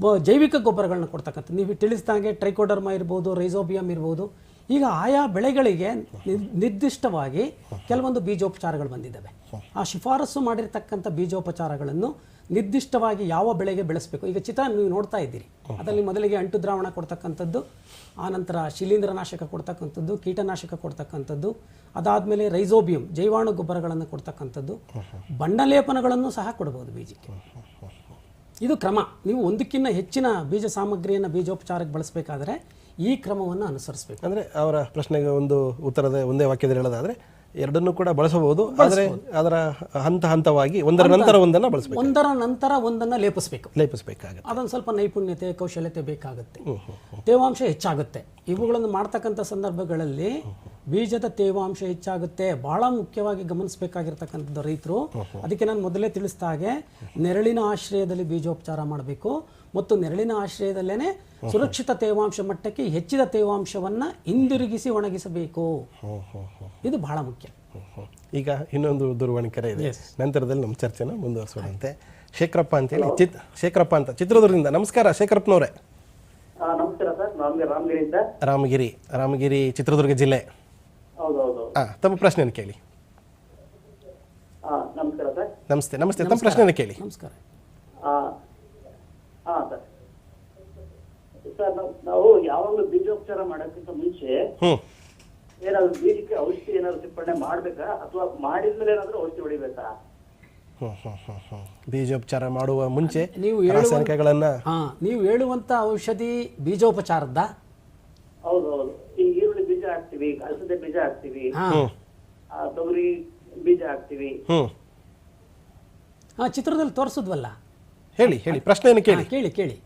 ಬ ಜೈವಿಕ ಗೊಬ್ಬರಗಳನ್ನ ಕೊಡ್ತಕ್ಕಂಥದ್ದು. ನೀವು ತಿಳಿಸಿದಂಗೆ ಟ್ರೈಕೋಡರ್ಮಾ ಇರ್ಬೋದು ರೈಸೋಬಿಯಂ ಇರ್ಬೋದು. ಈಗ ಆಯಾ ಬೆಳೆಗಳಿಗೆ ನಿರ್- ನಿರ್ದಿಷ್ಟವಾಗಿ ಕೆಲವೊಂದು ಬೀಜೋಪಚಾರಗಳು ಬಂದಿದ್ದಾವೆ. ಆ ಶಿಫಾರಸು ಮಾಡಿರ್ತಕ್ಕಂಥ ಬೀಜೋಪಚಾರಗಳನ್ನು ನಿರ್ದಿಷ್ಟವಾಗಿ ಯಾವ ಬೆಳೆಗೆ ಬೆಳೆಸಬೇಕು. ಈಗ ಚಿತ್ರ ನೀವು ನೋಡ್ತಾ ಇದ್ದೀರಿ. ಅದರಲ್ಲಿ ಮೊದಲಿಗೆ ಅಂಟು ದ್ರಾವಣ ಕೊಡ್ತಕ್ಕಂಥದ್ದು ಆನಂತರ ಶಿಲೀಂಧ್ರನಾಶಕ ಕೊಡ್ತಕ್ಕಂಥದ್ದು ಕೀಟನಾಶಕ ಕೊಡ್ತಕ್ಕಂಥದ್ದು ಅದಾದಮೇಲೆ ರೈಸೋಬಿಯಂ ಜೈವಾಣು ಗೊಬ್ಬರಗಳನ್ನು ಕೊಡ್ತಕ್ಕಂಥದ್ದು ಬಣ್ಣಲೇಪನಗಳನ್ನು ಸಹ ಕೊಡ್ಬೋದು ಬೀಜಕ್ಕೆ. ಇದು ಕ್ರಮ. ನೀವು ಒಂದಕ್ಕಿಂತ ಹೆಚ್ಚಿನ ಬೀಜ ಸಾಮಗ್ರಿಯನ್ನು ಬೀಜೋಪಚಾರಕ್ಕೆ ಬಳಸಬೇಕಾದ್ರೆ ಈ ಕ್ರಮವನ್ನು ಅನುಸರಿಸಬೇಕು. ಅಂದರೆ ಅವರ ಪ್ರಶ್ನೆಗೆ ಒಂದು ಉತ್ತರದ ಒಂದೇ ವಾಕ್ಯದಲ್ಲಿ ಹೇಳೋದಾದರೆ ಎರಡನ್ನೂ ಕೂಡ ಬಳಸಬಹುದು. ಆದರೆ ಅದರ ಹಂತ ಹಂತವಾಗಿ ಒಂದರ ನಂತರ ಒಂದನ್ನು ಬಳಸಬೇಕು ಒಂದರ ನಂತರ ಒಂದನ್ನು ಲೇಪಿಸಬೇಕು. ಲೇಪಿಸಬೇಕಾಗುತ್ತೆ. ಅದೊಂದು ಸ್ವಲ್ಪ ನೈಪುಣ್ಯತೆ ಕೌಶಲ್ಯತೆ ಬೇಕಾಗುತ್ತೆ. ತೇವಾಂಶ ಹೆಚ್ಚಾಗುತ್ತೆ. ಇವುಗಳನ್ನು ಮಾಡ್ತಕ್ಕಂಥ ಸಂದರ್ಭಗಳಲ್ಲಿ ಬೀಜದ ತೇವಾಂಶ ಹೆಚ್ಚಾಗುತ್ತೆ. ಬಹಳ ಮುಖ್ಯವಾಗಿ ಗಮನಿಸಬೇಕಾಗಿರ್ತಕ್ಕಂಥದ್ದು ರೈತರು. ಅದಕ್ಕೆ ನಾನು ಮೊದಲೇ ತಿಳಿಸಿದ ಹಾಗೆ ನೆರಳಿನ ಆಶ್ರಯದಲ್ಲಿ ಬೀಜೋಪಚಾರ ಮಾಡಬೇಕು. ಮತ್ತು ನೆರಳಿನ ಆಶ್ರಯದಲ್ಲೇನೆ ಸುರಕ್ಷಿತ ತೇವಾಂಶ ಮಟ್ಟಕ್ಕೆ ಹೆಚ್ಚಿದ ತೇವಾಂಶವನ್ನ ಹಿಂದಿರುಗಿಸಿ ಒಣಗಿಸಬೇಕು. ಹ್ಮ್, ಹ್ಮ್, ಹ್ಮ್, ಇದು ಬಹಳ ಮುಖ್ಯ. ಈಗ ಇನ್ನೊಂದು ದೂರವಾಣಿ ಕರೆ ಇದೆ. ನಂತರದಲ್ಲಿ ನಮ್ಮ ಚರ್ಚೆನ ಮುಂದುವರಿಸೋಣಂತೆ. ಶೇಖರಪ್ಪ ಅಂತೇಳಿ ಚಿತ್ ಶೇಖರಪ್ಪ ಅಂತ ಚಿತ್ರದುರ್ಗದಿಂದ. ನಮಸ್ಕಾರ ಶೇಖರಪ್ಪನವರೇ. ನಮಸ್ಕಾರ ಸರ್. ರಾಮಗಿರಿ ರಾಮಗಿರಿಯಿಂದ ರಾಮಗಿರಿ ರಾಮಗಿರಿ ಚಿತ್ರದುರ್ಗ ಜಿಲ್ಲೆ. ಹೌದು ಹೌದು ಹಾಂ ತಮ್ಮ ಪ್ರಶ್ನೆಯನ್ನು ಕೇಳಿ. ಹಾ ನಮಸ್ಕಾರ ಸರ್. ನಮಸ್ತೆ ನಮಸ್ತೆ. ತಮ್ಮ ಪ್ರಶ್ನೆಯನ್ನು ಕೇಳಿ. ನಮಸ್ಕಾರ ಆ, ಹಾ ಸರ್ ಸರ್ ನಾವು ನಾವು ಯಾವಾಗಲೂ ಬೀಜೋಪಚಾರ ಮಾಡೋಕ್ಕಿಂತ ಮುಂಚೆ ಏನಾದ್ರು ಬೀಜಕ್ಕೆ ಔಷಧಿ ಏನಾದ್ರು ಸಿಂಪಡಣೆ ಮಾಡ್ಬೇಕಾ? ಅಥವಾ ಮಾಡಿದ್ಮೇಲೆ ಏನಾದ್ರು ಔಷಧಿ ಹೊಡಿಬೇಕಾ? ಬೀಜೋಪಚಾರ ಮಾಡುವ ಮುಂಚೆ ನೀವು ಹೇಳುವ- ರಾಸಾಯನಿಕಗಳನ್ನು ಹಾ ನೀವು ಹೇಳುವಂತ ಔಷಧಿ ಬೀಜೋಪಚಾರದ ಹೌದು ಹೌದು. ಈ ಈರುಳ್ಳಿ ಬೀಜ ಹಾಕ್ತಿವಿ ಅಲಸಂದೆ ಬೀಜ ಹಾಕ್ತಿವಿ ಹಾ. ಆ, ತೊಗರಿ ಬೀಜ ಹಾಕ್ತಿವಿ. ಹಾ ಚಿತ್ರದಲ್ಲಿ ತೋರಿಸಿದ್ವಲ್ಲ? ಹೇಳಿ ಹೇಳಿ ಪ್ರಶ್ನೆಯನ್ನು ಕೇಳಿ. ಕೇಳಿ ಕೇಳಿ.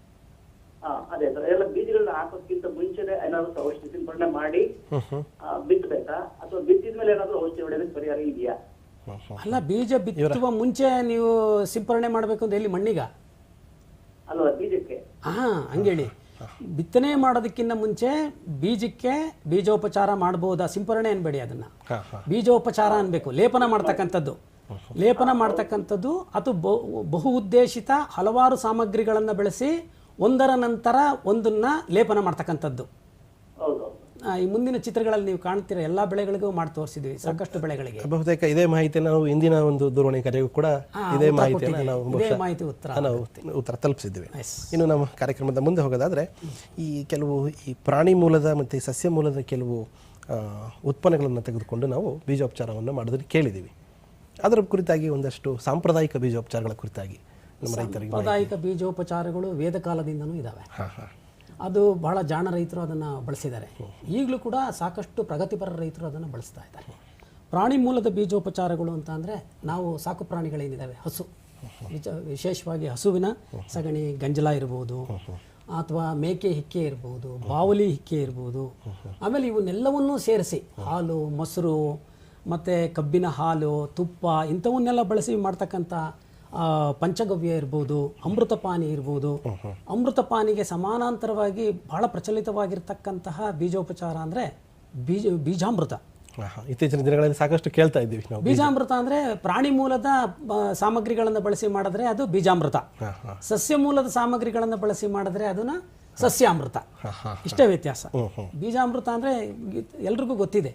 ಹಾ ಅದೇ ಸರ್ ಎಲ್ಲ ಬೀಜಗಳನ್ನ ಮುಂಚೆನೆ ಏನಾದ್ರು ಔಷಧಿ ಸಿಂಪಡಣೆ ಮಾಡಿ ಬಿತ್ತಬೇಕಾ ಅಥವಾ ಬಿತ್ತಿದ್ಮೇಲೆ ಏನಾದ್ರು ಔಷಧಿ ಹೊಡೆಯೋದಕ್ಕೆ ಪರಿಹಾರ ಇದೆಯಾ? ಅಲ್ಲ ಬೀಜ ಬಿತ್ತುವ ಮುಂಚೆ ನೀವು ಸಿಂಪರಣೆ ಮಾಡಬೇಕು ಅಂತ ಹೇಳಿ ಮಣ್ಣಿಗ? ಅಲ್ವಾ ಬೀಜಕ್ಕೆ? ಹಾ ಹಂಗೇಳಿ. ಬಿತ್ತನೆ ಮಾಡೋದಕ್ಕಿಂತ ಮುಂಚೆ ಬೀಜಕ್ಕೆ ಬೀಜೋಪಚಾರ ಮಾಡ್ಬೋದಾ? ಸಿಂಪರಣೆ ಅನ್ಬೇಡಿ ಅದನ್ನ. ಬೀಜೋಪಚಾರ ಅನ್ಬೇಕು. ಲೇಪನ ಮಾಡ್ತಕ್ಕಂಥದ್ದು. ಲೇಪನ ಮಾಡ್ತಕ್ಕಂಥದ್ದು ಅದು ಬಹು- ಉದ್ದೇಶಿತ ಹಲವಾರು ಸಾಮಗ್ರಿಗಳನ್ನು ಬೆಳೆಸಿ ಒಂದರ ನಂತರ ಒಂದನ್ನ ಲೇಪನ ಮಾಡ್ತಕ್ಕಂಥದ್ದು. ಈ ಮುಂದಿನ ಚಿತ್ರಗಳಲ್ಲಿ ನೀವು ಕಾಣ್ತೀರ ಎಲ್ಲ ಬೆಳೆಗಳಿಗೂ ಮಾಡಿ ತೋರಿಸಿದ್ವಿ ಸಾಕಷ್ಟು ಬೆಳೆಗಳಿಗೆ. ಬಹುತೇಕ ಇದೇ ಮಾಹಿತಿ ನಾವು ಇಂದಿನ ಒಂದು ದೂರವಾಣಿ ಕರೆಗೂ ಕೂಡ ಇದೇ ಮಾಹಿತಿಯನ್ನು ನಾವು ಮಾಹಿತಿ ಉತ್ತರ ನಾವು ಉತ್ತರ ತಲುಪಿಸಿದ್ವಿ. ಇನ್ನು ನಮ್ಮ ಕಾರ್ಯಕ್ರಮದ ಮುಂದೆ ಹೋಗೋದಾದ್ರೆ ಈ ಕೆಲವು ಈ ಪ್ರಾಣಿ ಮೂಲದ ಮತ್ತು ಸಸ್ಯ ಮೂಲದ ಕೆಲವು ಉತ್ಪನ್ನಗಳನ್ನು ತೆಗೆದುಕೊಂಡು ನಾವು ಬೀಜೋಪಚಾರವನ್ನು ಮಾಡೋದನ್ನು ಕೇಳಿದ್ದೀವಿ. ಅದರ ಕುರಿತಾಗಿ ಒಂದಷ್ಟು ಸಾಂಪ್ರದಾಯಿಕ ಬೀಜೋಪಚಾರಗಳ ಕುರಿತಾಗಿ ನಮ್ಮ ರೈತರಿಗೆ ಸಾಂಪ್ರದಾಯಿಕ ಬೀಜೋಪಚಾರಗಳು ವೇದ ಕಾಲದಿಂದನೂ ಇದಾವೆ. ಹಾಂ ಹಾಂ. ಅದು ಬಹಳ ಜಾಣ ರೈತರು ಅದನ್ನು ಬಳಸಿದ್ದಾರೆ. ಈಗಲೂ ಕೂಡ ಸಾಕಷ್ಟು ಪ್ರಗತಿಪರ ರೈತರು ಅದನ್ನು ಬಳಸ್ತಾ ಇದ್ದಾರೆ. ಪ್ರಾಣಿ ಮೂಲದ ಬೀಜೋಪಚಾರಗಳು ಅಂತ ಅಂದರೆ ನಾವು ಸಾಕು ಪ್ರಾಣಿಗಳೇನಿದ್ದಾವೆ ಹಸು. ವಿಶೇಷವಾಗಿ ಹಸುವಿನ ಸಗಣಿ, ಗಂಜಲ ಇರ್ಬೋದು, ಅಥವಾ ಮೇಕೆ ಹಿಕ್ಕೆ ಇರ್ಬೋದು, ಬಾವಲಿ ಹಿಕ್ಕೆ ಇರ್ಬೋದು. ಆಮೇಲೆ ಇವನ್ನೆಲ್ಲವನ್ನೂ ಸೇರಿಸಿ ಹಾಲು, ಮೊಸರು, ಮತ್ತು ಕಬ್ಬಿನ ಹಾಲು, ತುಪ್ಪ ಇಂಥವನ್ನೆಲ್ಲ ಬಳಸಿ ಮಾಡ್ತಕ್ಕಂಥ ಪಂಚಗವ್ಯ ಇರ್ಬೋದು ಅಮೃತಪಾನಿ ಇರ್ಬೋದು. ಅಮೃತಪಾನಿಗೆ ಸಮಾನಾಂತರವಾಗಿ ಬಹಳ ಪ್ರಚಲಿತವಾಗಿರ್ತಕ್ಕಂತಹ ಬೀಜೋಪಚಾರ ಅಂದರೆ ಬೀಜ ಬೀಜಾಮೃತ. ಇತ್ತೀಚಿನ ದಿನಗಳಲ್ಲಿ ಸಾಕಷ್ಟು ಕೇಳ್ತಾ ಇದ್ದೀವಿ ನಾವು. ಬೀಜಾಮೃತ ಅಂದರೆ ಪ್ರಾಣಿ ಮೂಲದ ಸಾಮಗ್ರಿಗಳನ್ನು ಬಳಸಿ ಮಾಡಿದ್ರೆ ಅದು ಬೀಜಾಮೃತ. ಸಸ್ಯ ಮೂಲದ ಸಾಮಗ್ರಿಗಳನ್ನು ಬಳಸಿ ಮಾಡಿದ್ರೆ ಅದನ್ನ ಸಸ್ಯಾಮೃತ. ಇಷ್ಟೇ ವ್ಯತ್ಯಾಸ. ಬೀಜಾಮೃತ ಅಂದರೆ ಎಲ್ರಿಗೂ ಗೊತ್ತಿದೆ.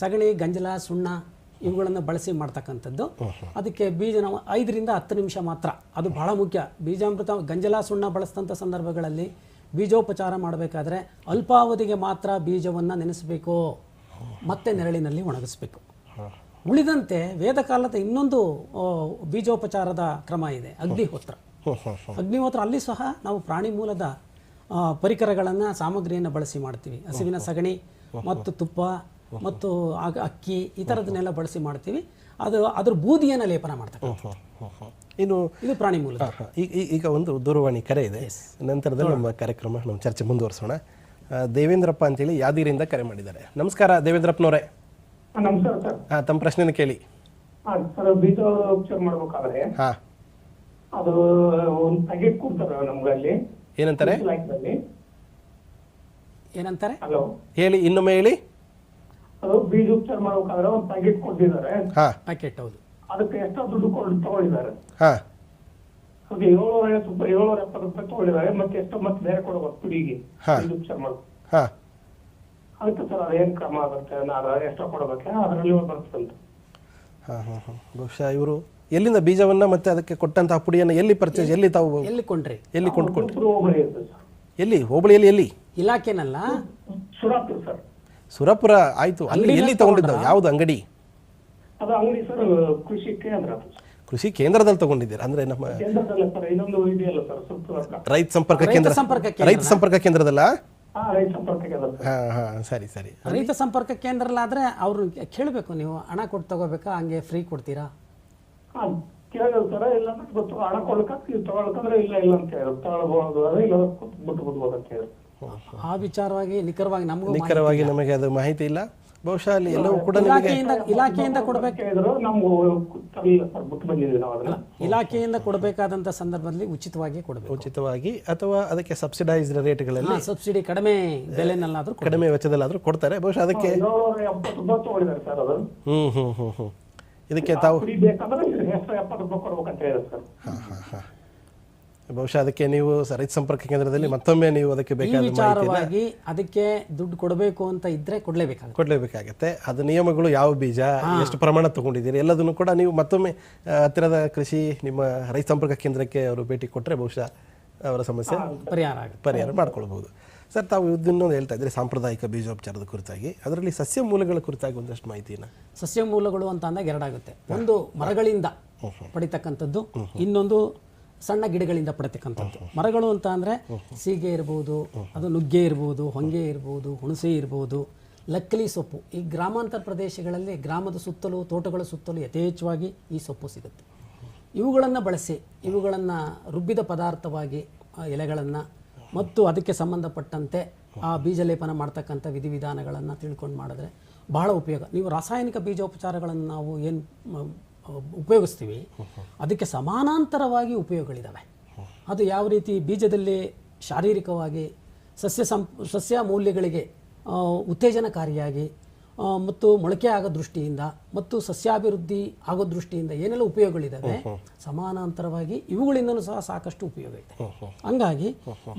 ಸಗಣಿ ಗಂಜಲ ಸುಣ್ಣ ಇವುಗಳನ್ನು ಬಳಸಿ ಮಾಡ್ತಕ್ಕಂಥದ್ದು. ಅದಕ್ಕೆ ಬೀಜ ನಾವು ಐದರಿಂದ ಹತ್ತು ನಿಮಿಷ ಮಾತ್ರ. ಅದು ಬಹಳ ಮುಖ್ಯ. ಬೀಜಾಮೃತ ಗಂಜಲ ಸುಣ್ಣ ಬಳಸಿದಂಥ ಸಂದರ್ಭಗಳಲ್ಲಿ ಬೀಜೋಪಚಾರ ಮಾಡಬೇಕಾದ್ರೆ ಅಲ್ಪಾವಧಿಗೆ ಮಾತ್ರ ಬೀಜವನ್ನು ನೆನೆಸಬೇಕು. ಮತ್ತೆ ನೆರಳಿನಲ್ಲಿ ಒಣಗಿಸ್ಬೇಕು. ಉಳಿದಂತೆ ವೇದಕಾಲದ ಇನ್ನೊಂದು ಬೀಜೋಪಚಾರದ ಕ್ರಮ ಇದೆ. ಅಗ್ನಿಹೋತ್ರ ಅಗ್ನಿಹೋತ್ರ ಅಲ್ಲಿ ಸಹ ನಾವು ಪ್ರಾಣಿ ಮೂಲದ ಪರಿಕರಗಳನ್ನು ಸಾಮಗ್ರಿಯನ್ನು ಬಳಸಿ ಮಾಡ್ತೀವಿ. ಹಸುವಿನ ಸಗಣಿ ಮತ್ತು ತುಪ್ಪ ಮತ್ತು ಆಗ ಅಕ್ಕಿ ಈ ಥರದನ್ನೆಲ್ಲ ಬಳಸಿ ಮಾಡ್ತೀವಿ. ಅದು ಅದ್ರ ಬೂದಿಯನ್ನು ಲೇಪನ ಮಾಡ್ತಾರೆ. ಇನ್ನು ಇದು ಇದು ಪ್ರಾಣಿ ಮೂಲ ಈಗ ಒಂದು ದೂರವಾಣಿ ಕರೆ ಇದೆ. ನಂತರದಲ್ಲಿ ನಮ್ಮ ಕಾರ್ಯಕ್ರಮ ನಮ್ಮ ಚರ್ಚೆ ಮುಂದುವರಿಸೋಣ. ದೇವೇಂದ್ರಪ್ಪ ಅಂತೇಳಿ ಯಾದಿರಿಂದ ಕರೆ ಮಾಡಿದ್ದಾರೆ. ನಮಸ್ಕಾರ ದೇವೇಂದ್ರಪ್ಪನವರೇ. ನಮಸ್ಕಾರ ಸರ್ ತಮ್ಮ ಪ್ರಶ್ನೆನ ಕೇಳಿ. ಸರ್ ಬೀಜ ಉಪಚಾರ ಮಾಡ್ಬೇಕಾದ್ರೆ ಹಾಂ. ಅದು ಒಂದು ಪ್ಯಾಕೆಟ್ ಕೊಡ್ತಾರೆ ನಮ್ಗೆ ಅಲ್ಲಿ. ಏನಂತಾರೆ? ಏನಂತಾರೆ ಹಲೋ ಹೇಳಿ ಇನ್ನೊಮ್ಮೆ ಹೇಳಿ. ಅದು ಬೀಜ ಉಪಚಾರ ಮಾಡ್ಬೇಕಾದ್ರೆ ಒಂದು ಪ್ಯಾಕೆಟ್ ಕೊಟ್ಟಿದ್ದಾರೆ. ಹಾಂ. ಪ್ಯಾಕೆಟ್ ಹೌದು. ಅದಕ್ಕೆ ಎಷ್ಟೋ ದುಡ್ಡು ಕೊಟ್ಟು ತಗೊಂಡಿದ್ದಾರೆ ಹಾ. ಅದಕ್ಕೆ ಏಳ್ನೂರ ಐವತ್ತು ರೂಪಾಯಿ ಏಳ್ನೂರ ಎಪ್ಪತ್ತು ರೂಪಾಯಿ ತಗೊಂಡಿದ್ದಾರೆ ಮತ್ತೆ ಎಷ್ಟೋ ಮತ್ತೆ ಬೇರೆ ಕೊಡಬೇಕು ಪುಡಿಗೆ ಹಾ. ಬೀಜ ಉಪಚಾರ ಮಾಡು ಹಾಂ. ಅದಕ್ಕೆ ಸರ್ ಅದೇನು ಕ್ರಮ ಆಗುತ್ತೆ? ನಾನು ಎಷ್ಟೋ ಕೊಡಬೇಕು. ಅದರಲ್ಲಿ ಹಾಂ ಹಾಂ ಹಾಂ. ಬಹುಶಃ ಇವರು ಎಲ್ಲಿಂದ ಬೀಜವನ್ನ ಮತ್ತೆ ಅದಕ್ಕೆ ಕೊಟ್ಟಂತಹ ಪುಡಿಯನ್ನ ಎಲ್ಲಿ ಪರ್ಚೇಸ್ ಎಲ್ಲಿ ತಾವು ಎಲ್ಲಿ ಕೊಂಡ್ರಿ? ಎಲ್ಲಿ ಕೊಂಡ್ಕೊಂಡ್ರಿ? ಸುರು ಹೋಬಳಿ ಇರ್ತದೆ ಸರ್. ಎಲ್ಲಿ? ಹೋಬಳಿಯಲ್ಲಿ ಎಲ್ಲಿ? ಇಲಾಖೆನಲ್ಲ? ಸುರಾಪುರ ಸರ್. ಸುರಪುರ ಆಯ್ತು. ಅಲ್ಲಿ ಎಲ್ಲಿ ತಗೊಂಡಿದ್ದಾವೆ ಯಾವುದು ಅಂಗಡಿ? ಅದು ಅಂಗಡಿ ಸರ್ ಕೃಷಿ ಕೇಂದ್ರ. ಕೃಷಿ ಕೇಂದ್ರದಲ್ಲಿ ತಗೊಂಡಿದ್ದೀರಾ? ಅಂದ್ರೆ ನಮ್ಮ ಇನ್ನೊಂದು ಇದೆಯಲ್ಲ ಸರ್ ರೈತ ಸಂಪರ್ಕ ಕೇಂದ್ರ. ಸಂಪರ್ಕ ರೈತ ಸಂಪರ್ಕ ಕೇಂದ್ರದಲ್ಲ? ಹಾ ರೈತ ಸಂಪರ್ಕ ಕೇಂದ್ರ ಸರ್. ಹಾಂ ಹಾಂ ಸರಿ ಸರಿ. ರೈತ ಸಂಪರ್ಕ ಕೇಂದ್ರಲ್ಲಾದ್ರೆ ಅವ್ರು ಕೇಳಬೇಕು ನೀವು ಹಣ ಕೊಟ್ಟು ತಗೋಬೇಕಾ? ಹಂಗೆ ಫ್ರೀ ಕೊಡ್ತೀರಾ? ಹಾ ಕೇಳಿದ್ರು ಇಲ್ಲ ಅಂದ್ರೆ ಗೊತ್ತು ಹಣ ಕೊಡ್ಲಿಕ್ಕೆ ನೀವು ತಗೊಳಕಂದ್ರೆ ಇಲ್ಲ ಇಲ್ಲ ಅಂತ ಹೇಳಿ ತಗೊಳ್ಬಹುದು ಅದೇ ಇಲ್ಲ ಬಿಟ್ಟು ಬಿಡ್ಬೋದು ಅಂತ ಹೇಳಿದ್ರು ಆ ವಿಚಾರವಾಗಿ ನಿಖರವಾಗಿ ನಮಗೂ ನಿಖರವಾಗಿ ನಮಗೆ ಅದು ಮಾಹಿತಿ ಇಲ್ಲ. ಬಹುಶಃ ಅಲ್ಲಿ ಎಲ್ಲವೂ ಕೂಡ ನಿಮಗೆ ಇಲಾಖೆಯಿಂದ ಇಲಾಖೆಯಿಂದ ಕೊಡ್ಬೇಕು. ಇಲಾಖೆಯಿಂದ ಕೊಡಬೇಕಾದಂತ ಸಂದರ್ಭದಲ್ಲಿ ಉಚಿತವಾಗಿ ಕೊಡಬೇಕು. ಉಚಿತವಾಗಿ ಅಥವಾ ಅದಕ್ಕೆ ಸಬ್ಸಿಡೈಸ್ಡ್ ರೇಟ್ಗಳಲ್ಲಿ ಸಬ್ಸಿಡಿ ಕಡಿಮೆ ಬೆಲೆನಲ್ಲಾದ್ರೂ. ಕಡಿಮೆ ವೆಚ್ಚದಲ್ಲಾದ್ರೂ ಕೊಡ್ತಾರೆ. ಬಹುಶಃ ಅದಕ್ಕೆ ಹ್ಮ್ ಹ್ಮ್ ಹ್ಮ್ ಹ್ಮ್. ಇದಕ್ಕೆ ತಾವು ಕುಡಿ ಬೇಕಂದ್ರೆ ಎಷ್ಟು ಎಪ್ಪತ್ತು ಹೇಳಿದ್ರು ಸರ್. ಹಾಂ ಹಾಂ ಹಾಂ. ಬಹುಶಃ ಅದಕ್ಕೆ ನೀವು ರೈತ ಸಂಪರ್ಕ ಕೇಂದ್ರದಲ್ಲಿ ಮತ್ತೊಮ್ಮೆ ನೀವು ಅದಕ್ಕೆ ಬೇಕಾದ ವಿಚಾರವಾಗಿ ಅದಕ್ಕೆ ದುಡ್ಡು ಕೊಡಬೇಕು ಅಂತ ಇದ್ರೆ ಕೊಡಲೇಬೇಕು ಕೊಡಲೇಬೇಕಾಗತ್ತೆ. ಅದು ನಿಯಮಗಳು ಯಾವ ಬೀಜ ಎಷ್ಟು ಪ್ರಮಾಣ ತಗೊಂಡಿದ್ದೀರಿ ಎಲ್ಲದನ್ನು ಕೂಡ ನೀವು ಮತ್ತೊಮ್ಮೆ ಹತ್ತಿರದ ಕೃಷಿ ನಿಮ್ಮ ರೈತ ಸಂಪರ್ಕ ಕೇಂದ್ರಕ್ಕೆ ಅವರು ಭೇಟಿ ಕೊಟ್ಟರೆ ಬಹುಶಃ ಅವರ ಸಮಸ್ಯೆ ಪರಿಹಾರ ಆಗುತ್ತೆ. ಪರಿಹಾರ ಮಾಡ್ಕೊಳ್ಬಹುದು. ಸರ್ ತಾವು ಇದನ್ನೊಂದು ಹೇಳ್ತಾ ಇದ್ರೆ ಸಾಂಪ್ರದಾಯಿಕ ಬೀಜೋಪಚಾರದ ಕುರಿತಾಗಿ. ಅದರಲ್ಲಿ ಸಸ್ಯ ಮೂಲಗಳ ಕುರಿತಾಗಿ ಒಂದಷ್ಟು ಮಾಹಿತಿನ. ಸಸ್ಯ ಮೂಲಗಳು ಅಂತ ಅಂದಾಗ ಎರಡಾಗುತ್ತೆ. ಒಂದು ಮರಗಳಿಂದ ಪಡಿತಕ್ಕಂಥದ್ದು ಇನ್ನೊಂದು ಸಣ್ಣ ಗಿಡಗಳಿಂದ ಪಡತಕ್ಕಂಥದ್ದು. ಮರಗಳು ಅಂತ ಅಂದರೆ ಸೀಗೆ ಇರ್ಬೋದು ಅದು ನುಗ್ಗೆ ಇರ್ಬೋದು ಹೊಂಗೆ ಇರ್ಬೋದು ಹುಣಸೆ ಇರ್ಬೋದು ಲಕ್ಕಲಿ ಸೊಪ್ಪು. ಈ ಗ್ರಾಮಾಂತರ ಪ್ರದೇಶಗಳಲ್ಲಿ ಗ್ರಾಮದ ಸುತ್ತಲೂ ತೋಟಗಳ ಸುತ್ತಲೂ ಯಥೇಚ್ಛವಾಗಿ ಈ ಸೊಪ್ಪು ಸಿಗುತ್ತೆ. ಇವುಗಳನ್ನು ಬಳಸಿ ಇವುಗಳನ್ನು ರುಬ್ಬಿದ ಪದಾರ್ಥವಾಗಿ ಎಲೆಗಳನ್ನು ಮತ್ತು ಅದಕ್ಕೆ ಸಂಬಂಧಪಟ್ಟಂತೆ ಆ ಬೀಜ ಲೇಪನ ಮಾಡ್ತಕ್ಕಂಥ ವಿಧಿವಿಧಾನಗಳನ್ನು ತಿಳ್ಕೊಂಡು ಮಾಡಿದ್ರೆ ಬಹಳ ಉಪಯೋಗ. ನೀವು ರಾಸಾಯನಿಕ ಬೀಜೋಪಚಾರಗಳನ್ನು ನಾವು ಏನು ಉಪಯೋಗಿಸ್ತೀವಿ. ಅದಕ್ಕೆ ಸಮಾನಾಂತರವಾಗಿ ಉಪಯೋಗಗಳಿದ್ದಾವೆ ಅದು ಯಾವ ರೀತಿ ಬೀಜದಲ್ಲಿ ಶಾರೀರಿಕವಾಗಿ ಸಸ್ಯ ಸಂ, ಸಸ್ಯ ಮೌಲ್ಯಗಳಿಗೆ ಉತ್ತೇಜನಕಾರಿಯಾಗಿ ಮತ್ತು ಮೊಳಕೆ ಆಗೋ ದೃಷ್ಟಿಯಿಂದ ಮತ್ತು ಸಸ್ಯಾಭಿವೃದ್ಧಿ ಆಗೋ ದೃಷ್ಟಿಯಿಂದ ಏನೆಲ್ಲ ಉಪಯೋಗಗಳಿದ್ದಾವೆ ಸಮಾನಾಂತರವಾಗಿ ಇವುಗಳಿಂದಲೂ ಸಹ ಸಾಕಷ್ಟು ಉಪಯೋಗ ಇದೆ. ಹಂಗಾಗಿ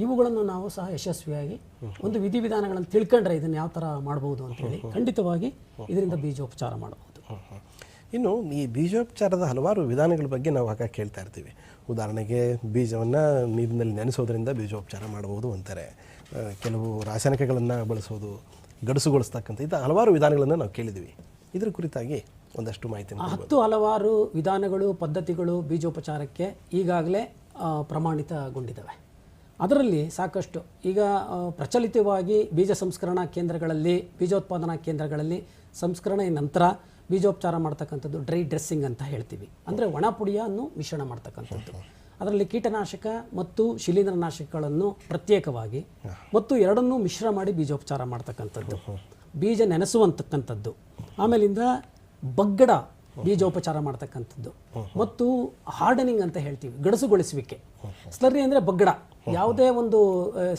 ಇವುಗಳನ್ನು ನಾವು ಸಹ ಯಶಸ್ವಿಯಾಗಿ ಒಂದು ವಿಧಿವಿಧಾನಗಳನ್ನು ತಿಳ್ಕೊಂಡ್ರೆ ಇದನ್ನು ಯಾವ ಥರ ಮಾಡ್ಬೋದು ಅಂತೇಳಿ ಖಂಡಿತವಾಗಿ ಇದರಿಂದ ಬೀಜೋಪಚಾರ ಮಾಡಬಹುದು. ಇನ್ನು ಈ ಬೀಜೋಪಚಾರದ ಹಲವಾರು ವಿಧಾನಗಳ ಬಗ್ಗೆ ನಾವು ಆಗ ಕೇಳ್ತಾ ಇರ್ತೀವಿ. ಉದಾಹರಣೆಗೆ ಬೀಜವನ್ನು ನೀರಿನಲ್ಲಿ ನೆನೆಸೋದ್ರಿಂದ ಬೀಜೋಪಚಾರ ಮಾಡಬಹುದು ಅಂತಾರೆ. ಕೆಲವು ರಾಸಾಯನಿಕಗಳನ್ನು ಬಳಸೋದು ಗಡಸುಗೊಳಿಸ್ತಕ್ಕಂಥ ಇಂಥ ಹಲವಾರು ವಿಧಾನಗಳನ್ನು ನಾವು ಕೇಳಿದ್ದೀವಿ. ಇದರ ಕುರಿತಾಗಿ ಒಂದಷ್ಟು ಮಾಹಿತಿ ಹತ್ತು ಹಲವಾರು ವಿಧಾನಗಳು ಪದ್ಧತಿಗಳು ಬೀಜೋಪಚಾರಕ್ಕೆ ಈಗಾಗಲೇ ಪ್ರಮಾಣಿತಗೊಂಡಿದ್ದಾವೆ. ಅದರಲ್ಲಿ ಸಾಕಷ್ಟು ಈಗ ಪ್ರಚಲಿತವಾಗಿ ಬೀಜ ಸಂಸ್ಕರಣಾ ಕೇಂದ್ರಗಳಲ್ಲಿ ಬೀಜೋತ್ಪಾದನಾ ಕೇಂದ್ರಗಳಲ್ಲಿ ಸಂಸ್ಕರಣೆಯ ನಂತರ ಬೀಜೋಪಚಾರ ಮಾಡ್ತಕ್ಕಂಥದ್ದು ಡ್ರೈ ಡ್ರೆಸ್ಸಿಂಗ್ ಅಂತ ಹೇಳ್ತೀವಿ. ಅಂದರೆ ಒಣ ಪುಡಿಯನ್ನು ಮಿಶ್ರಣ ಮಾಡ್ತಕ್ಕಂಥದ್ದು. ಅದರಲ್ಲಿ ಕೀಟನಾಶಕ ಮತ್ತು ಶಿಲೀಂಧ್ರನಾಶಕಗಳನ್ನು ಪ್ರತ್ಯೇಕವಾಗಿ ಮತ್ತು ಎರಡನ್ನೂ ಮಿಶ್ರ ಮಾಡಿ ಬೀಜೋಪಚಾರ ಮಾಡ್ತಕ್ಕಂಥದ್ದು. ಬೀಜ ನೆನೆಸುವಂತಕ್ಕಂಥದ್ದು. ಆಮೇಲಿಂದ ಬಗ್ಗಡ ಬೀಜೋಪಚಾರ ಮಾಡ್ತಕ್ಕಂಥದ್ದು. ಮತ್ತು ಹಾರ್ಡನಿಂಗ್ ಅಂತ ಹೇಳ್ತೀವಿ, ಗಡಸುಗೊಳಿಸುವಿಕೆ. ಸ್ಲರ್ರಿ ಅಂದರೆ ಬಗ್ಗಡ. ಯಾವುದೇ ಒಂದು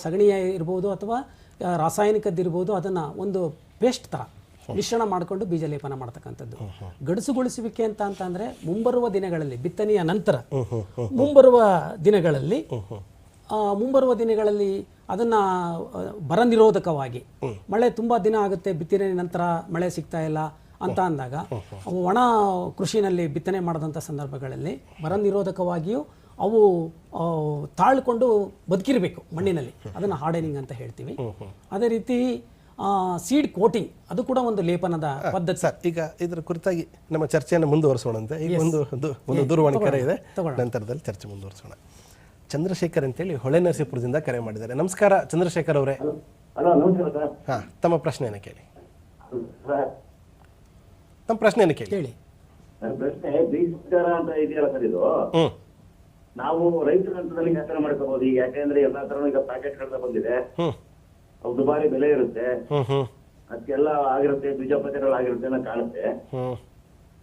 ಸಗಣಿಯ ಸಗಣಿ ಇರ್ಬೋದು ಅಥವಾ ರಾಸಾಯನಿಕದ್ದು ರಾಸಾಯನಿಕದ್ದಿರ್ಬೋದು, ಅದನ್ನು ಒಂದು ಪೇಸ್ಟ್ ಥರ ಮಿಶ್ರಣ ಮಾಡಿಕೊಂಡು ಬೀಜ ಲೇಪನ ಮಾಡ್ತಕ್ಕಂಥದ್ದು ಗಡಸುಗೊಳಿಸುವಿಕೆ ಅಂತ ಅಂತಂದ್ರೆ ಮುಂಬರುವ ದಿನಗಳಲ್ಲಿ ಬಿತ್ತನೆಯ ನಂತರ ಮುಂಬರುವ ದಿನಗಳಲ್ಲಿ ಆ, ಮುಂಬರುವ ದಿನಗಳಲ್ಲಿ ಅದನ್ನ ಬರ ನಿರೋಧಕವಾಗಿ ಮಳೆ ತುಂಬಾ ದಿನ ಆಗುತ್ತೆ ಬಿತ್ತನೆ ನಂತರ ಮಳೆ ಸಿಗ್ತಾ ಇಲ್ಲ ಅಂತ ಅಂದಾಗ ಅವು ಒಣ ಕೃಷಿನಲ್ಲಿ ಬಿತ್ತನೆ ಮಾಡಿದಂಥ ಸಂದರ್ಭಗಳಲ್ಲಿ ಬರ ನಿರೋಧಕವಾಗಿಯೂ ಅವು ತಾಳ್ಕೊಂಡು ಬದುಕಿರಬೇಕು ಮಣ್ಣಿನಲ್ಲಿ. ಅದನ್ನು ಹಾರ್ಡನಿಂಗ್ ಅಂತ ಹೇಳ್ತೀವಿ. ಅದೇ ರೀತಿ ಸೀಡ್ ಕೋಟಿಂಗ್ ಅದು ಕೂಡ ಒಂದು ಲೇಪನದ ಪದ್ಧತಿ ಸರ್ ಈಗ ಇದರ ಕುರಿತಾಗಿ ನಮ್ಮ ಚರ್ಚೆಯನ್ನು ಮುಂದುವರಿಸೋಣಂತೆ. ಈಗ ಒಂದು ಒಂದು ದೂರವಾಣಿ ಕರೆ ಇದೆ. ನಂತರದಲ್ಲಿ ಚರ್ಚೆ ಮುಂದುವರಿಸೋಣ. ಚಂದ್ರಶೇಖರ್ ಅಂತೇಳಿ ಹೊಳೆ ನರಸೀಪುರದಿಂದ ಕರೆ ಮಾಡಿದ್ದಾರೆ. ನಮಸ್ಕಾರ ಚಂದ್ರಶೇಖರ್ ಅವರೇ. ಹಾ ನಮಸ್ಕಾರ ಸರ್. ಹಾಂ ತಮ್ಮ ಪ್ರಶ್ನೆಯನ್ನು ಕೇಳಿ. ತಮ್ಮ ಪ್ರಶ್ನೆಯನ್ನು ಕೇಳಿ. ಹೇಳಿ ಪ್ರಶ್ನೆ ಬೀಜೋಪಚಾರ ಅಂತ ಇದೆಯಲ್ಲ ಸರ್ ಇದು? ನಾವು ರೈತರ ಹಂತದಲ್ಲಿ ಕೆಲಸ ಮಾಡ್ಕೋಬಹುದು ಈಗ ಯಾಕೆಂದ್ರೆ ಎಲ್ಲಾ ತರ ಈಗ ಪ್ಯಾಕೆಟ್ ಬಂದಿದೆ. ಅವು ದುಬಾರಿ ಬೆಲೆ ಇರುತ್ತೆ. ಅದಕ್ಕೆಲ್ಲ ಆಗಿರುತ್ತೆ ಬೀಜೋಪಚಾರ ಆಗಿರುತ್ತೆ ಅನ್ನೋ ಕಾಣುತ್ತೆ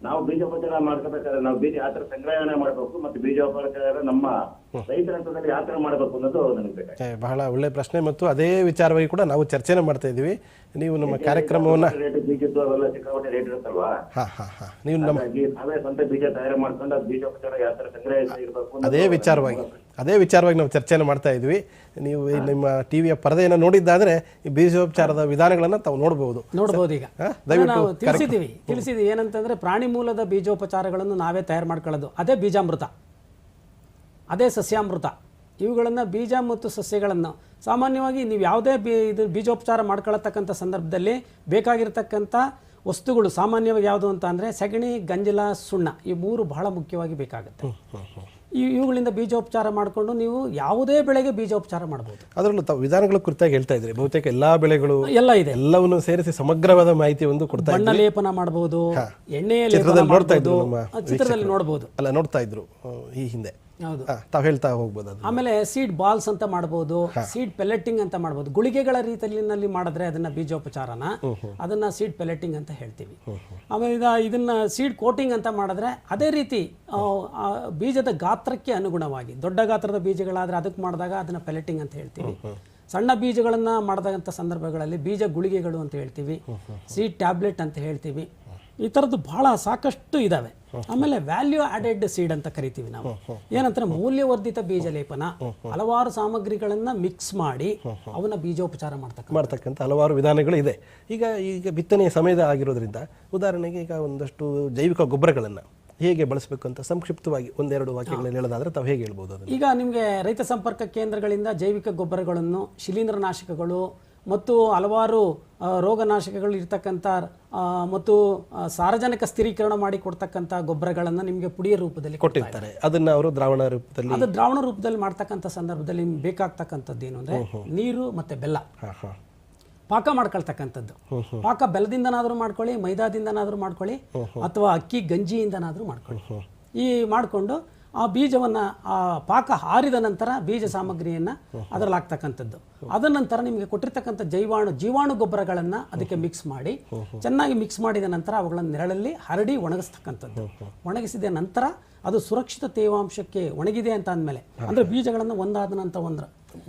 ನಾವು ಬೀಜೋಪಚಾರ ಮಾಡ್ಕೋಬೇಕಾದ್ರೆ ನಾವು ಬೀಜ ಯಾವ ತರ ಸಂಗ್ರಹಣೆ ಮಾಡಬೇಕು ಮತ್ತೆ ಬೀಜೋಪಚಾರ ನಮ್ಮ ರೈತರ ಹಂತದಲ್ಲಿ ಯಾವ ತರ ಮಾಡಬೇಕು ಅನ್ನೋದು ನನಗೆ ಬೇಕಾಗಿದೆ. ಬಹಳ ಒಳ್ಳೆ ಪ್ರಶ್ನೆ ಮತ್ತು ಅದೇ ವಿಚಾರವಾಗಿ ಕೂಡ ನಾವು ಚರ್ಚೆನ ಮಾಡ್ತಾ ಇದೀವಿ ನೀವು ನಮ್ಮ ಕಾರ್ಯಕ್ರಮವನ್ನ ರೇಟ್ ಬೀಜದ್ದು ಅವೆಲ್ಲ ಸಿಕ್ಕಾಪಟ್ಟೆ ರೇಟ್ ಇರುತ್ತಲ್ವಾ? ಹಾಂ ಹಾಂ ಹಾಂ. ನೀವು ನಮ್ಮ ಹಾಗಾಗಿ ನಾವೇ ಸ್ವಂತ ಬೀಜ ತಯಾರು ಮಾಡ್ಕೊಂಡು ಅದು ಬೀಜೋಪಚಾರ ಯಾವ ತರ ಸಂಗ್ರಹಿಸಿ ಇರಬೇಕು ಅನ್ನೋದು ಅದೇ ವಿಚಾರವಾಗಿ ಅದೇ ವಿಚಾರವಾಗಿ ನಾವು ಚರ್ಚೆನ ಮಾಡ್ತಾ ಇದ್ವಿ. ನೀವು ಈ ನಿಮ್ಮ ಟಿವಿಯ ಪರದೆಯನ್ನು ನೋಡಿದ್ದಾದ್ರೆ ಈ ಬೀಜೋಪಚಾರದ ವಿಧಾನಗಳನ್ನು ತಾವು ನೋಡಬಹುದು ನೋಡ್ಬೋದು ಈಗ. ಹಾ, ದಯವಿಟ್ಟು ನಾವು ತಿಳಿಸಿದ್ದೀವಿ. ತಿಳಿಸಿದ್ದೀವಿ ಏನಂತಂದ್ರೆ ಪ್ರಾಣಿ ಮೂಲದ ಬೀಜೋಪಚಾರಗಳನ್ನು ನಾವೇ ತಯಾರು ಮಾಡ್ಕೊಳ್ಳೋದು. ಅದೇ ಬೀಜಾಮೃತ. ಅದೇ ಸಸ್ಯಾಮೃತ. ಇವುಗಳನ್ನು ಬೀಜ ಮತ್ತು ಸಸ್ಯಗಳನ್ನು ಸಾಮಾನ್ಯವಾಗಿ ನೀವು ಯಾವುದೇ ಬೀ ಇದು ಬೀಜೋಪಚಾರ ಮಾಡ್ಕೊಳ್ಳತಕ್ಕಂಥ ಸಂದರ್ಭದಲ್ಲಿ ಬೇಕಾಗಿರ್ತಕ್ಕಂಥ ವಸ್ತುಗಳು ಸಾಮಾನ್ಯವಾಗಿ ಯಾವುದು ಅಂತ ಅಂದರೆ ಸಗಣಿ ಗಂಜಲ ಸುಣ್ಣ ಈ ಮೂರು ಬಹಳ ಮುಖ್ಯವಾಗಿ ಬೇಕಾಗುತ್ತೆ. ಈ ಇವುಗಳಿಂದ ಬೀಜೋಪಚಾರ ಮಾಡಿಕೊಂಡು ನೀವು ಯಾವುದೇ ಬೆಳೆಗೆ ಬೀಜೋಪಚಾರ ಮಾಡಬಹುದು ಅದರಲ್ಲೂ ತಾವು ವಿಧಾನಗಳ ಕುರಿತಾಗಿ ಹೇಳ್ತಾ ಇದ್ರೆ. ಬಹುತೇಕ ಎಲ್ಲಾ ಬೆಳೆಗಳು ಎಲ್ಲ ಇದೆ. ಎಲ್ಲವನ್ನು ಸೇರಿಸಿ ಸಮಗ್ರವಾದ ಮಾಹಿತಿ ಒಂದು ಕೊಡ್ತಾ ಬಣ್ಣ ಲೇಪನ ಮಾಡಬಹುದು ಎಣ್ಣೆಯ ಲೇಪನ ಚಿತ್ರದಲ್ಲಿ ನೋಡ್ತಾ ಇದ್ರು ಚಿತ್ರದಲ್ಲಿ ನೋಡಬಹುದು ಅಲ್ಲ ನೋಡ್ತಾ ಇದ್ರು ಈ ಹಿಂದೆ. ತಾವು ಹೇಳ್ತಾ ಹೋಗ್ಬೋದು ಅದು. ಆಮೇಲೆ ಸೀಡ್ ಬಾಲ್ಸ್ ಅಂತ ಮಾಡ್ಬೋದು ಸೀಡ್ ಪೆಲೆಟಿಂಗ್ ಅಂತ ಮಾಡ್ಬೋದು. ಗುಳಿಗೆಗಳ ರೀತಿಯಲ್ಲಿ ಮಾಡಿದ್ರೆ ಅದನ್ನ ಬೀಜೋಪಚಾರನ ಅದನ್ನ ಸೀಡ್ ಪೆಲೆಟಿಂಗ್ ಅಂತ ಹೇಳ್ತೀವಿ. ಆಮೇಲೆ ಇದ- ಇದನ್ನ ಸೀಡ್ ಕೋಟಿಂಗ್ ಅಂತ ಮಾಡಿದ್ರೆ ಅದೇ ರೀತಿ ಬೀಜದ ಗಾತ್ರಕ್ಕೆ ಅನುಗುಣವಾಗಿ ದೊಡ್ಡ ಗಾತ್ರದ ಬೀಜಗಳಾದ್ರೆ ಅದಕ್ಕೆ ಮಾಡಿದಾಗ ಅದನ್ನ ಪೆಲೆಟಿಂಗ್ ಅಂತ ಹೇಳ್ತೀವಿ. ಸಣ್ಣ ಬೀಜಗಳನ್ನ ಮಾಡಿದಂಥ ಸಂದರ್ಭಗಳಲ್ಲಿ ಬೀಜ ಗುಳಿಗೆಗಳು ಅಂತ ಹೇಳ್ತೀವಿ. ಸೀಡ್ ಟ್ಯಾಬ್ಲೆಟ್ ಅಂತ ಹೇಳ್ತೀವಿ. ಈ ಥರದ್ದು ಬಹಳ ಸಾಕಷ್ಟು ಇದಾವೆ. ಆಮೇಲೆ ವ್ಯಾಲ್ಯೂ ಆಡೆಡ್ ಸೀಡ್ ಅಂತ ಕರಿತೀವಿ ನಾವು. ಏನಂತಾರೆ ಮೌಲ್ಯವರ್ಧಿತ ಬೀಜ ಲೇಪನ ಹಲವಾರು ಸಾಮಗ್ರಿಗಳನ್ನ ಮಿಕ್ಸ್ ಮಾಡಿ ಅವನ್ನ ಬೀಜೋಪಚಾರ ಮಾಡ್ತಕ್ಕ ಮಾಡ್ತಕ್ಕಂಥ ಹಲವಾರು ವಿಧಾನಗಳು ಇದೆ. ಈಗ ಈಗ ಬಿತ್ತನೆಯ ಸಮಯದ ಆಗಿರೋದ್ರಿಂದ ಉದಾಹರಣೆಗೆ ಈಗ ಒಂದಷ್ಟು ಜೈವಿಕ ಗೊಬ್ಬರಗಳನ್ನು ಹೇಗೆ ಬಳಸಬೇಕು ಅಂತ ಸಂಕ್ಷಿಪ್ತವಾಗಿ ಒಂದೆರಡು ವಾಕ್ಯಗಳಲ್ಲಿ ಹೇಳೋದಾದ್ರೆ ತಾವು ಹೇಗೆ ಹೇಳ್ಬೋದು ಈಗ ನಿಮಗೆ ರೈತ ಸಂಪರ್ಕ ಕೇಂದ್ರಗಳಿಂದ ಜೈವಿಕ ಗೊಬ್ಬರಗಳನ್ನು ಶಿಲೀಂಧ್ರನಾಶಕಗಳು ಮತ್ತು ಹಲವಾರು ರೋಗನಾಶಕಗಳು ಇರ್ತಕ್ಕಂಥ ಮತ್ತು ಸಾರ್ವಜನಿಕ ಸ್ಥಿರೀಕರಣ ಮಾಡಿ ಕೊಡ್ತಕ್ಕಂಥ ಗೊಬ್ಬರಗಳನ್ನು ನಿಮಗೆ ಪುಡಿಯ ರೂಪದಲ್ಲಿ ಕೊಟ್ಟಿರ್ತಾರೆ. ಅದನ್ನ ಅವರು ದ್ರಾವಣ ರೂಪದಲ್ಲಿ ಅದು ದ್ರಾವಣ ರೂಪದಲ್ಲಿ ಮಾಡ್ತಕ್ಕಂಥ ಸಂದರ್ಭದಲ್ಲಿ ನಿಮ್ಗೆ ಬೇಕಾಗ್ತಕ್ಕಂಥದ್ದು ಏನು ಅಂದರೆ ನೀರು ಮತ್ತೆ ಬೆಲ್ಲ. ಪಾಕ ಮಾಡ್ಕೊಳ್ತಕ್ಕಂಥದ್ದು. ಪಾಕ ಬೆಲ್ಲದಿಂದನಾದರೂ ಮಾಡ್ಕೊಳ್ಳಿ ಮೈದಾದಿಂದನಾದರೂ ಮಾಡ್ಕೊಳ್ಳಿ ಅಥವಾ ಅಕ್ಕಿ ಗಂಜಿಯಿಂದನಾದರೂ ಮಾಡ್ಕೊಳ್ಳಿ. ಈ ಮಾಡಿಕೊಂಡು ಆ ಬೀಜವನ್ನ, ಆ ಪಾಕ ಹಾರಿದ ನಂತರ ಬೀಜ ಸಾಮಗ್ರಿಯನ್ನು ಅದರಲ್ಲಿ ಹಾಕ್ತಕ್ಕಂಥದ್ದು ಅದ ನಂತರ ನಿಮಗೆ ಕೊಟ್ಟಿರ್ತಕ್ಕಂಥ ಜೈವಾಣು, ಜೀವಾಣು ಗೊಬ್ಬರಗಳನ್ನ ಅದಕ್ಕೆ ಮಿಕ್ಸ್ ಮಾಡಿ, ಚೆನ್ನಾಗಿ ಮಿಕ್ಸ್ ಮಾಡಿದ ನಂತರ ಅವುಗಳನ್ನು ನೆರಳಲ್ಲಿ ಹರಡಿ ಒಣಗಿಸ್ತಕ್ಕಂಥದ್ದು. ಒಣಗಿಸಿದ ನಂತರ ಅದು ಸುರಕ್ಷಿತ ತೇವಾಂಶಕ್ಕೆ ಒಣಗಿದೆ ಅಂತ ಅಂದಮೇಲೆ, ಅಂದರೆ ಬೀಜಗಳನ್ನು ಒಂದಾದ ನಂತರ ಒಂದ್ರ.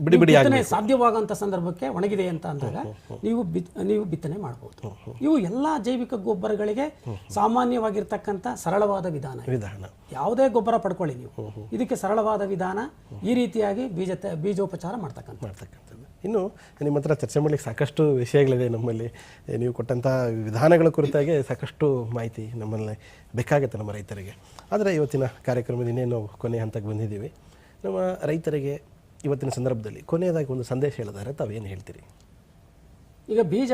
ಬಿಡಿ ಬಿಡಿ ಬಿತ್ತನೆ ಸಾಧ್ಯವಾಗಂತ ಸಂದರ್ಭಕ್ಕೆ ಒಣಗಿದೆ ಅಂತ ಅಂದಾಗ ನೀವು ಬಿತ್ ನೀವು ಬಿತ್ತನೆ ಮಾಡಬಹುದು ಇವು ಎಲ್ಲಾ ಜೈವಿಕ ಗೊಬ್ಬರಗಳಿಗೆ ಸಾಮಾನ್ಯವಾಗಿರ್ತಕ್ಕಂಥ ಸರಳವಾದ ವಿಧಾನ. ವಿಧಾನ. ಯಾವುದೇ ಗೊಬ್ಬರ ಪಡ್ಕೊಳ್ಳಿ ನೀವು. ಇದಕ್ಕೆ ಸರಳವಾದ ವಿಧಾನ ಈ ರೀತಿಯಾಗಿ ಬೀಜ ಬೀಜೋಪಚಾರ ಮಾಡ್ತಕ್ಕಂಥ ಮಾಡ್ತಕ್ಕಂಥದ್ದು. ಇನ್ನು ನಿಮ್ಮ ಹತ್ರ ಚರ್ಚೆ ಮಾಡಲಿಕ್ಕೆ ಸಾಕಷ್ಟು ವಿಷಯಗಳಿದೆ ನಮ್ಮಲ್ಲಿ. ನೀವು ಕೊಟ್ಟಂಥ ವಿಧಾನಗಳ ಕುರಿತಾಗಿ ಸಾಕಷ್ಟು ಮಾಹಿತಿ ನಮ್ಮಲ್ಲಿ ಬೇಕಾಗುತ್ತೆ ನಮ್ಮ ರೈತರಿಗೆ. ಆದರೆ ಇವತ್ತಿನ ಕಾರ್ಯಕ್ರಮದ ಇನ್ನೇನು ಕೊನೆ ಹಂತಕ್ಕೆ ಬಂದಿದ್ದೀವಿ. ನಮ್ಮ ರೈತರಿಗೆ ಇವತ್ತಿನ ಸಂದರ್ಭದಲ್ಲಿ ಕೊನೆಯದಾಗಿ ಒಂದು ಸಂದೇಶ ಹೇಳಿದರೆ ತಾವೇನು ಹೇಳ್ತೀರಿ? ಈಗ ಬೀಜ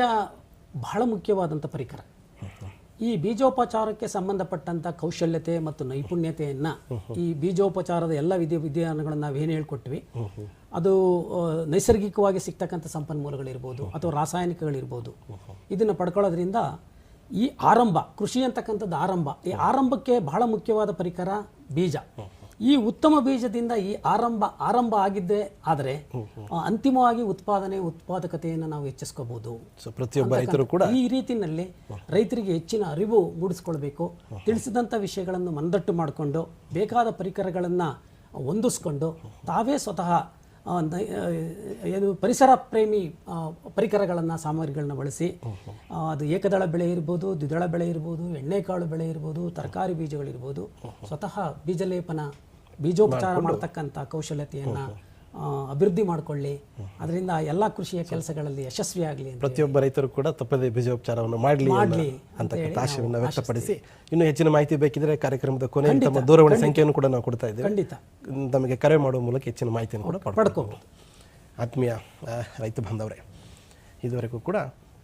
ಬಹಳ ಮುಖ್ಯವಾದಂಥ ಪರಿಕರ. ಈ ಬೀಜೋಪಚಾರಕ್ಕೆ ಸಂಬಂಧಪಟ್ಟಂಥ ಕೌಶಲ್ಯತೆ ಮತ್ತು ನೈಪುಣ್ಯತೆಯನ್ನು ಈ ಬೀಜೋಪಚಾರದ ಎಲ್ಲ ವಿಧಿ ವಿಧಾನಗಳನ್ನು ನಾವೇನು ಹೇಳ್ಕೊಟ್ವಿ? ಅದು ನೈಸರ್ಗಿಕವಾಗಿ ಸಿಗ್ತಕ್ಕಂಥ ಸಂಪನ್ಮೂಲಗಳಿರ್ಬೋದು ಅಥವಾ ರಾಸಾಯನಿಕಗಳಿರ್ಬೋದು. ಇದನ್ನು ಪಡ್ಕೊಳ್ಳೋದ್ರಿಂದ ಈ ಆರಂಭ, ಕೃಷಿ ಅಂತಕ್ಕಂಥದ್ದು ಆರಂಭ, ಈ ಆರಂಭಕ್ಕೆ ಬಹಳ ಮುಖ್ಯವಾದ ಪರಿಕರ ಬೀಜ. ಈ ಉತ್ತಮ ಬೀಜದಿಂದ ಈ ಆರಂಭ ಆರಂಭ ಆಗಿದ್ದೇ ಆದರೆ ಅಂತಿಮವಾಗಿ ಉತ್ಪಾದನೆ ಉತ್ಪಾದಕತೆಯನ್ನು ನಾವು ಹೆಚ್ಚಿಸ್ಕೋಬಹುದು ಸೊ ಪ್ರತಿಯೊಬ್ಬ ರೈತರು ಕೂಡ ಈ ರೀತಿನಲ್ಲಿ ರೈತರಿಗೆ ಹೆಚ್ಚಿನ ಅರಿವು ಮೂಡಿಸ್ಕೊಳ್ಬೇಕು ತಿಳಿಸಿದಂಥ ವಿಷಯಗಳನ್ನು ಮಂದಟ್ಟು ಮಾಡಿಕೊಂಡು ಬೇಕಾದ ಪರಿಕರಗಳನ್ನು ಹೊಂದಿಸ್ಕೊಂಡು ತಾವೇ ಸ್ವತಃ ಏನು ಪರಿಸರ ಪ್ರೇಮಿ ಪರಿಕರಗಳನ್ನು ಸಾಮಗ್ರಿಗಳನ್ನ ಬಳಸಿ ಅದು ಏಕದಳ ಬೆಳೆ ಇರ್ಬೋದು ದ್ವಿದಳ ಬೆಳೆ ಇರ್ಬೋದು ಎಣ್ಣೆಕಾಳು ಬೆಳೆ ಇರ್ಬೋದು ತರಕಾರಿ ಬೀಜಗಳಿರ್ಬೋದು ಸ್ವತಃ ಬೀಜಲೇಪನ ಬೀಜೋಪಚಾರ ಮಾಡ್ತಕ್ಕಂಥ ಕೌಶಲ್ಯತೆಯನ್ನು ಅಭಿವೃದ್ಧಿ ಮಾಡಿಕೊಳ್ಳಿ. ಅದರಿಂದ ಎಲ್ಲ ಕೃಷಿಯ ಕೆಲಸಗಳಲ್ಲಿ ಯಶಸ್ವಿ ಆಗಲಿ ಅಂತ ಪ್ರತಿಯೊಬ್ಬ ರೈತರು ಕೂಡ ತಪ್ಪದೇ ಬೀಜೋಪಚಾರವನ್ನು ಮಾಡಲಿ ಮಾಡ್ಲಿ ಅಂತಕ್ಕಂಥ ಆಶಯವನ್ನು ವ್ಯಕ್ತಪಡಿಸಿ. ಇನ್ನೂ ಹೆಚ್ಚಿನ ಮಾಹಿತಿ ಬೇಕಿದ್ರೆ ಕಾರ್ಯಕ್ರಮದ ಕೊನೆ ತಮ್ಮ ದೂರವಾಣಿ ಸಂಖ್ಯೆಯನ್ನು ಕೂಡ ನಾವು ಕೊಡ್ತಾ ಇದ್ದೇವೆ. ಖಂಡಿತ. ತಮಗೆ ಕರೆ ಮಾಡುವ ಮೂಲಕ ಹೆಚ್ಚಿನ ಮಾಹಿತಿಯನ್ನು ಕೂಡ ಪಡ್ಕೋಬಹುದು ಆತ್ಮೀಯ ರೈತ ಬಾಂಧವರೇ ಇದುವರೆಗೂ ಕೂಡ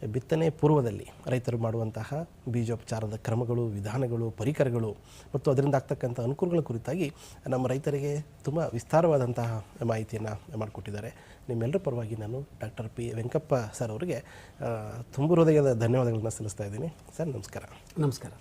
ಬಿತ್ತನೆ ಪೂರ್ವದಲ್ಲಿ ರೈತರು ಮಾಡುವಂತಹ ಬೀಜೋಪಚಾರದ ಕ್ರಮಗಳು, ವಿಧಾನಗಳು, ಪರಿಕರಗಳು ಮತ್ತು ಅದರಿಂದ ಆಗ್ತಕ್ಕಂಥ ಅನುಕೂಲಗಳ ಕುರಿತಾಗಿ ನಮ್ಮ ರೈತರಿಗೆ ತುಂಬ ವಿಸ್ತಾರವಾದಂತಹ ಮಾಹಿತಿಯನ್ನು ಮಾಡಿಕೊಟ್ಟಿದ್ದಾರೆ. ನಿಮ್ಮೆಲ್ಲರ ಪರವಾಗಿ ನಾನು ಡಾಕ್ಟರ್ ಪಿ. ವೆಂಕಪ್ಪ ಸರ್ ಅವರಿಗೆ ತುಂಬ ಹೃದಯದ ಧನ್ಯವಾದಗಳನ್ನು ಸಲ್ಲಿಸ್ತಾ ಇದ್ದೀನಿ. ಸರ್, ನಮಸ್ಕಾರ. ನಮಸ್ಕಾರ.